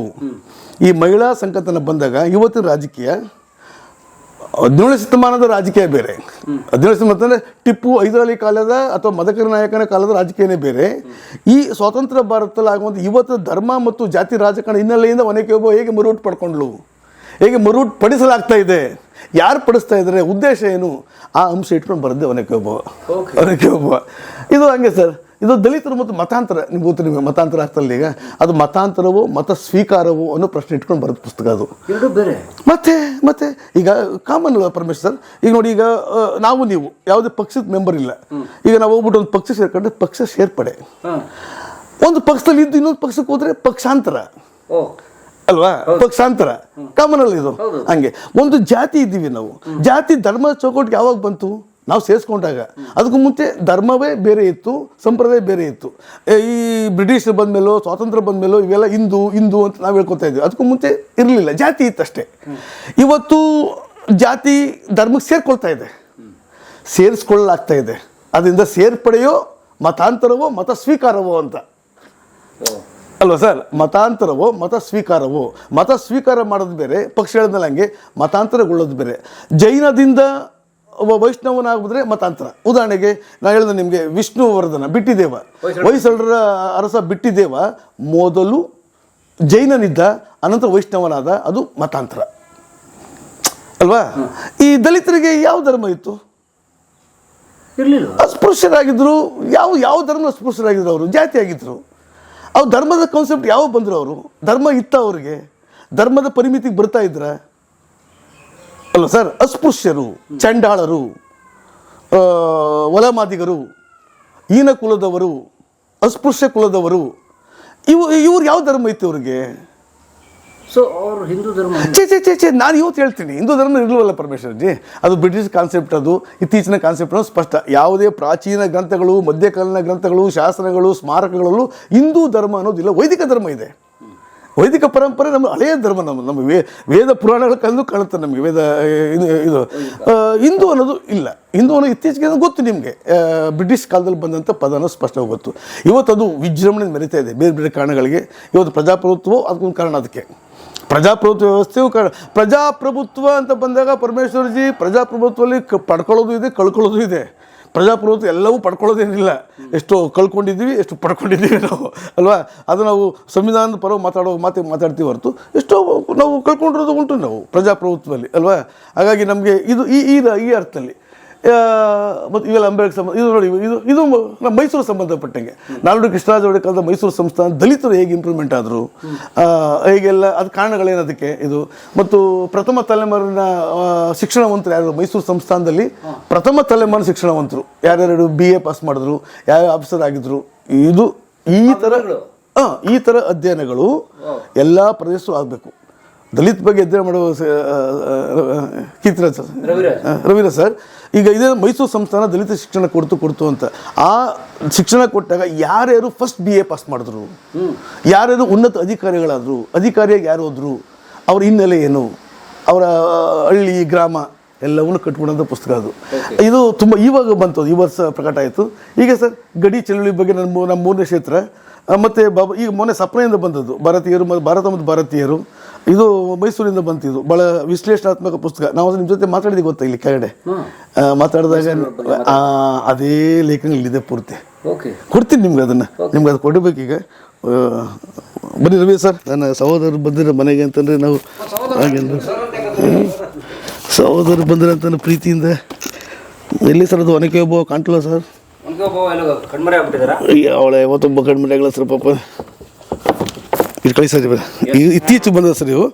ಈ ಮಹಿಳಾ ಸಂಕತನ ಬಂದಾಗ ಇವತ್ತಿನ ರಾಜಕೀಯ ಹದಿನೇಳು ಶತಮಾನದ ರಾಜಕೀಯ ಬೇರೆ. ಹದಿನೇಳು ಶತಮಾನ ಅಂದರೆ ಟಿಪ್ಪು ಹೈದರಾಲಿ ಕಾಲದ ಅಥವಾ ಮದಕರ ನಾಯಕನ ಕಾಲದ ರಾಜಕೀಯನೇ ಬೇರೆ. ಈ ಸ್ವಾತಂತ್ರ್ಯ ಭಾರತದಲ್ಲಿ ಆಗುವಂಥ ಇವತ್ತು ಧರ್ಮ ಮತ್ತು ಜಾತಿ ರಾಜಕಾರಣ ಹಿನ್ನೆಲೆಯಿಂದ ಒನಕೆ ಒಬ್ಬ ಹೇಗೆ ಮರುಟ್ ಪಡ್ಕೊಂಡ್ಲು ಹೇಗೆ ಮರುಟ್ ಪಡಿಸಲಾಗ್ತಾ ಇದೆ? ಯಾರು ಪಡಿಸ್ತಾ ಇದ್ದಾರೆ ಉದ್ದೇಶ ಏನು? ಆ ಅಂಶ ಇಟ್ಕೊಂಡು ಬರದೆ ಒನಕೆ ಒಬ್ಬ. ಒನಕೆ ಒಬ್ಬ. ಇದು ಹಂಗೆ ಸರ್. ಇದು ದಲಿತರು ಮತ್ತು ಮತಾಂತರ. ನಿಮ್ಗೆ ಗೊತ್ತು ನಿಮಗೆ ಮತಾಂತರ ಆಗ್ತಲ್ಲ ಈಗ? ಅದು ಮತಾಂತರವೋ ಮತ ಸ್ವೀಕಾರವೋ ಅನ್ನೋ ಪ್ರಶ್ನೆ ಇಟ್ಕೊಂಡು ಬರೋದು ಪುಸ್ತಕ ಅದು. ಬೇರೆ. ಮತ್ತೆ ಮತ್ತೆ. ಈಗ ಕಾಮನ್ ಪರಮೇಶ್ವರ್ ಸರ್. ಈಗ ನೋಡಿ ಈಗ ನಾವು ನೀವು ಯಾವುದೇ ಪಕ್ಷದ ಮೆಂಬರ್ ಇಲ್ಲ. ಈಗ ನಾವು ಹೋಗ್ಬಿಟ್ಟು ಒಂದು ಪಕ್ಷ ಸೇರ್ಕೊಂಡ್ರೆ ಪಕ್ಷ ಸೇರ್ಪಡೆ. ಒಂದು ಪಕ್ಷದಲ್ಲಿ ಇದ್ದು ಇನ್ನೊಂದು ಪಕ್ಷಕ್ಕೆ ಹೋದ್ರೆ ಪಕ್ಷಾಂತರ. ಅಲ್ವಾ? ಪಕ್ಷಾಂತರ. ಕಾಮನ್ ಅಲ್ಲಿ ಇದು. ಹಂಗೆ. ಒಂದು ಜಾತಿ ಇದ್ದೀವಿ ನಾವು. ಜಾತಿ ಧರ್ಮದ ಚೌಕಟ್ಟಿಗೆ ಯಾವಾಗ ಬಂತು? ನಾವು ಸೇರಿಸ್ಕೊಂಡಾಗ. ಅದಕ್ಕೂ ಮುಂಚೆ ಧರ್ಮವೇ ಬೇರೆ ಇತ್ತು, ಸಂಪ್ರದಾಯ ಬೇರೆ ಇತ್ತು. ಈ ಬ್ರಿಟಿಷ್ ಬಂದ್ಮೇಲೋ, ಸ್ವಾತಂತ್ರ್ಯ ಬಂದ್ಮೇಲೋ ಇವೆಲ್ಲ ಹಿಂದೂ ಹಿಂದೂ ಅಂತ ನಾವು ಹೇಳ್ಕೊತಾ ಇದ್ವಿ. ಅದಕ್ಕೂ ಮುಂಚೆ ಇರಲಿಲ್ಲ. ಜಾತಿ ಇತ್ತಷ್ಟೇ ಇವತ್ತು ಜಾತಿ ಧರ್ಮಕ್ಕೆ ಸೇರ್ಕೊಳ್ತಾ ಇದೆ. ಸೇರಿಸ್ಕೊಳ್ಳಲಾಗ್ತಾ ಇದೆ. ಅದರಿಂದ ಸೇರ್ಪಡೆಯೋ, ಮತಾಂತರವೋ ಮತ ಸ್ವೀಕಾರವೋ ಅಂತ. ಅಲ್ವಾ ಸರ್? ಮತಾಂತರವೋ ಮತ ಸ್ವೀಕಾರವೋ ಮತ ಸ್ವೀಕಾರ ಮಾಡೋದು ಬೇರೆ ಪಕ್ಷ ಹಂಗೆ ಮತಾಂತರಗೊಳ್ಳೋದು ಬೇರೆ. ಜೈನದಿಂದ ಒಬ್ಬ ವೈಷ್ಣವನಾಗಿದ್ರೆ ಮತಾಂತರ. ಉದಾಹರಣೆಗೆ ನಾನು ಹೇಳಿದೆ ನಿಮಗೆ ವಿಷ್ಣುವರ್ಧನ ಬಿಟ್ಟಿದೇವ. ಹೊಯ್ಸಳರ ಅರಸ ಬಿಟ್ಟಿದೇವ. ಮೊದಲು ಜೈನನಿದ್ದ ಅನಂತರ ವೈಷ್ಣವನಾದ ಅದು ಮತಾಂತರ. ಅಲ್ವಾ? ಈ ದಲಿತರಿಗೆ ಯಾವ ಧರ್ಮ ಇತ್ತು? ಇರಲಿಲ್ಲ. ಅಸ್ಪೃಶ್ಯರಾಗಿದ್ರು ಯಾವ ಯಾವ ಧರ್ಮ ಅಸ್ಪೃಶ್ಯರಾಗಿದ್ರು ಅವರು? ಜಾತಿ ಆಗಿದ್ರು ಅವ್ರು ಧರ್ಮದ ಕಾನ್ಸೆಪ್ಟ್ ಯಾವ ಬಂದರು ಅವರು? ಧರ್ಮ ಇತ್ತ ಅವರಿಗೆ? ಧರ್ಮದ ಪರಿಮಿತಿಗೆ ಬರ್ತಾ ಇದ್ರ? ಅಲ್ಲ ಸರ್ ಅಸ್ಪೃಶ್ಯರು ಚಂಡಾಳರು ಒಲಮಾದಿಗರು ಈನ ಕುಲದವರು ಅಸ್ಪೃಶ್ಯ ಕುಲದವರು ಇವು ಇವ್ರು ಯಾವ ಧರ್ಮ ಐತಿ ಅವ್ರಿಗೆ? ಸೊ ಅವರು ಹಿಂದೂ ಧರ್ಮ ಚೇ ಚೇ ಚೇ ಚೇ ನಾನು ಇವತ್ತು ಹೇಳ್ತೀನಿ ಹಿಂದೂ ಧರ್ಮ ಇರಲಿಲ್ಲ ಪರಮೇಶ್ವರ್ ಜಿ ಅದು ಬ್ರಿಟಿಷ್ ಕಾನ್ಸೆಪ್ಟ್ ಅದು ಇತ್ತೀಚಿನ ಕಾನ್ಸೆಪ್ಟ್ ಸ್ಪಷ್ಟ. ಯಾವುದೇ ಪ್ರಾಚೀನ ಗ್ರಂಥಗಳು ಮಧ್ಯಕಾಲೀನ ಗ್ರಂಥಗಳು ಶಾಸ್ತ್ರಗಳು ಸ್ಮಾರಕಗಳಲ್ಲೂ ಹಿಂದೂ ಧರ್ಮ ಅನ್ನೋದಿಲ್ಲ ವೈದಿಕ ಧರ್ಮ ಇದೆ. ವೈದಿಕ ಪರಂಪರೆ ನಮ್ಮ ಹಳೆಯ ಧರ್ಮ, ನಮ್ಮ ನಮ್ಮ ವೇ, ವೇದ ಪುರಾಣಗಳ ಕಂದು ಕಾಣುತ್ತೆ ನಮಗೆ, ವೇದ, ಇದು ಇದು. ಹಿಂದೂ ಅನ್ನೋದು ಇಲ್ಲ. ಹಿಂದೂ ಅನ್ನೋದು ಇತ್ತೀಚೆಗೆ ಗೊತ್ತು ನಿಮಗೆ. ಬ್ರಿಟಿಷ್ ಕಾಲದಲ್ಲಿ ಬಂದಂಥ ಪದ ಅನ್ನೋದು ಸ್ಪಷ್ಟವಾಗಿ ಗೊತ್ತು. ಇವತ್ತು ಅದು ವಿಜೃಂಭಣೆ ಮೆರಿತಾ ಇದೆ, ಬೇರೆ ಬೇರೆ ಕಾರಣಗಳಿಗೆ. ಇವತ್ತು ಪ್ರಜಾಪ್ರಭುತ್ವವು ಅದಕ್ಕೊಂದು ಕಾರಣ ಅದಕ್ಕೆ. ಪ್ರಜಾಪ್ರಭುತ್ವ ವ್ಯವಸ್ಥೆಯು ಕಾರಣ. ಪ್ರಜಾಪ್ರಭುತ್ವ ಅಂತ ಬಂದಾಗ ಪರಮೇಶ್ವರ್ಜಿ ಪ್ರಜಾಪ್ರಭುತ್ವದಲ್ಲಿ ಕ, ಪಡ್ಕೊಳ್ಳೋದು ಇದೆ, ಕಳ್ಕೊಳ್ಳೋದು ಇದೆ. ಪ್ರಜಾಪ್ರಭುತ್ವ ಎಲ್ಲವೂ ಪಡ್ಕೊಳ್ಳೋದೇನಿಲ್ಲ. ಎಷ್ಟು ಕಳ್ಕೊಂಡಿದ್ದೀವಿ, ಎಷ್ಟು ಪಡ್ಕೊಂಡಿದ್ದೀವಿ ನಾವು. ಅಲ್ವಾ? ಅದು ನಾವು ಸಂವಿಧಾನದ ಪರ ಮಾತಾಡೋ ಮಾತು ಮಾತಾಡ್ತೀವಿ ಹೊರತು ಎಷ್ಟೋ ನಾವು ಕಳ್ಕೊಂಡಿರೋದು ಉಂಟು ನಾವು ಪ್ರಜಾಪ್ರಭುತ್ವದಲ್ಲಿ. ಅಲ್ವಾ? ಹಾಗಾಗಿ ನಮಗೆ ಇದು ಈ ಈ ಅರ್ಥದಲ್ಲಿ ಮತ್ತು ಇವೆಲ್ಲ ಅಂಬೇಡ್ಕರ್ ಸಂಬಂಧ ಇದು ನೋಡಿ ಇದು ಇದು ನಮ್ಮ ಮೈಸೂರು ಸಂಬಂಧಪಟ್ಟಂಗೆ. ನಾಲ್ಡು ಕೃಷ್ಣರಾಜ ಒಡೆಯರ್ ಕಾಲದ ಮೈಸೂರು ಸಂಸ್ಥಾನ ದಲಿತರು ಹೇಗೆ ಇಂಪ್ರೂವ್ಮೆಂಟ್ ಆದರು ಹೇಗೆಲ್ಲ ಅದು ಕಾರಣಗಳೇನು ಅದಕ್ಕೆ ಇದು? ಮತ್ತು ಪ್ರಥಮ ತಲೆಮಾರಿನ ಶಿಕ್ಷಣವಂತರು ಯಾರು? ಮೈಸೂರು ಸಂಸ್ಥಾನದಲ್ಲಿ ಪ್ರಥಮ ತಲೆಮಾರಿನ ಶಿಕ್ಷಣವಂತರು. ಯಾರ್ಯಾರು ಬಿ ಎ ಪಾಸ್ ಮಾಡಿದ್ರು ಯಾವ ಆಫೀಸರ್ ಆಗಿದ್ರು ಇದು ಈ ಥರ ಹಾಂ ಈ ಥರ ಅಧ್ಯಯನಗಳು ಎಲ್ಲ ಪ್ರದೇಶವೂ ಆಗಬೇಕು. ದಲಿತ ಬಗ್ಗೆ ಅಧ್ಯಯನ ಮಾಡುವ ಕೀರ್ತಿರಾಜ್ ಸರ್. ರವಿರಾಜ್ ಸರ್. ಈಗ ಇದೇ ಮೈಸೂರು ಸಂಸ್ಥಾನ ದಲಿತ ಶಿಕ್ಷಣ ಕೊಡ್ತು ಕೊಡ್ತು ಅಂತ. ಆ ಶಿಕ್ಷಣ ಕೊಟ್ಟಾಗ ಯಾರ್ಯಾರು ಫಸ್ಟ್ ಬಿ ಎ ಪಾಸ್ ಮಾಡಿದ್ರು? ಯಾರ್ಯಾರು ಉನ್ನತ ಅಧಿಕಾರಿಗಳಾದರು? ಅಧಿಕಾರಿಯಾಗಿ ಯಾರು ಹೋದ್ರು? ಅವ್ರ ಹಿನ್ನೆಲೆ ಏನು? ಅವರ ಹಳ್ಳಿ ಗ್ರಾಮ ಎಲ್ಲವನ್ನೂ ಕಟ್ಕೊಂಡಂಥ ಪುಸ್ತಕ ಅದು. ಇದು ತುಂಬ ಇವಾಗ ಬಂತು ಈ ವರ್ಷ ಪ್ರಕಟ ಆಯಿತು. ಈಗ ಸರ್ ಗಡಿ ಚಳುವಳಿ ಬಗ್ಗೆ ನಮ್ಮ ನಮ್ಮ ಮೂರನೇ ಕ್ಷೇತ್ರ ಮತ್ತು ಮತ್ತೆ ಬಾಬಾ ಈಗ ಮೊನ್ನೆ ಸಪ್ನೆಯಿಂದ ಬಂದದ್ದು ಭಾರತೀಯರು ಮತ್ತು ಭಾರತ ಮತ್ತು ಭಾರತೀಯರು. ಇದು ಮೈಸೂರಿಂದ ಬಂತಿದ್ದು ಬಹಳ ವಿಶ್ಲೇಷಣಾತ್ಮಕ ಪುಸ್ತಕ. ನಾವು ನಿಮ್ಮ ಜೊತೆ ಮಾತಾಡಿದ್ವಿ ಗೊತ್ತಾ ಇಲ್ಲಿ ಕೆಳಗಡೆ? ಮಾತಾಡಿದಾಗ ಅದೇ ಲೇಖನ ಇಲ್ಲಿದೆ ಪೂರ್ತಿ. ಓಕೆ. ಕೊಡ್ತೀನಿ ನಿಮ್ಗೆ ಅದನ್ನು. ನಿಮ್ಗೆ ಅದು ಕೊಡಬೇಕೀಗ ಈಗ. ಬನ್ನಿ ರವಿ ಸರ್. ನನ್ನ ಸಹೋದರರು ಬಂದಿರೋ ಮನೆಗೆ ಅಂತಂದರೆ ನಾವು ಸಹೋದರರು ಬಂದಿರೋ ಅಂತ ಪ್ರೀತಿಯಿಂದ. ಎಲ್ಲಿ ಸರ್ ಅದು? ಒನಕೆ ಒಬ್ಬ ಕಾಣ್ತಿಲ್ಲ ಸರ್? ಕಣ್ಮರೆ ಅವಳ ಯಾವತ್ತೊಬ್ಬ ಕಡಿಮೆ ಆಗಲ್ಲ ಸರ್ ಪಾಪ. ಇದು ಕಳಿಸೋದು ಇದು ಇತ್ತೀಚೆಗೆ ಬಂದದ ಸರ್ ನೀವು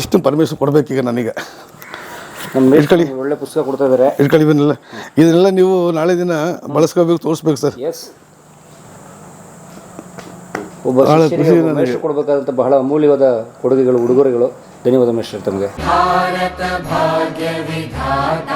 ಇಷ್ಟು ಪರ್ಮಿಷನ್ ಕೊಡಬೇಕೀಗ ನನಗೆ. ಒಳ್ಳೆ ಪುಸ್ತಕ ಕೊಡ್ತಾ ಇದ್ದಾರೆ ಇದನ್ನೆಲ್ಲ ನೀವು ನಾಳೆ ದಿನ ಬಳಸ್ಕೋಬೇಕು ತೋರಿಸ್ಬೇಕು ಸರ್. ಎಸ್ ಒಬ್ಬ ಬಹಳ ಬಹಳ ಅಮೂಲ್ಯವಾದ ಕೊಡುಗೆಗಳು ಉಡುಗೊರೆಗಳು. ಧನ್ಯವಾದ ಮೇಷ್ಟ್ರ ತಮಗೆ. ಭಾರತ ಭಾಗ್ಯ ವಿಧಾತ.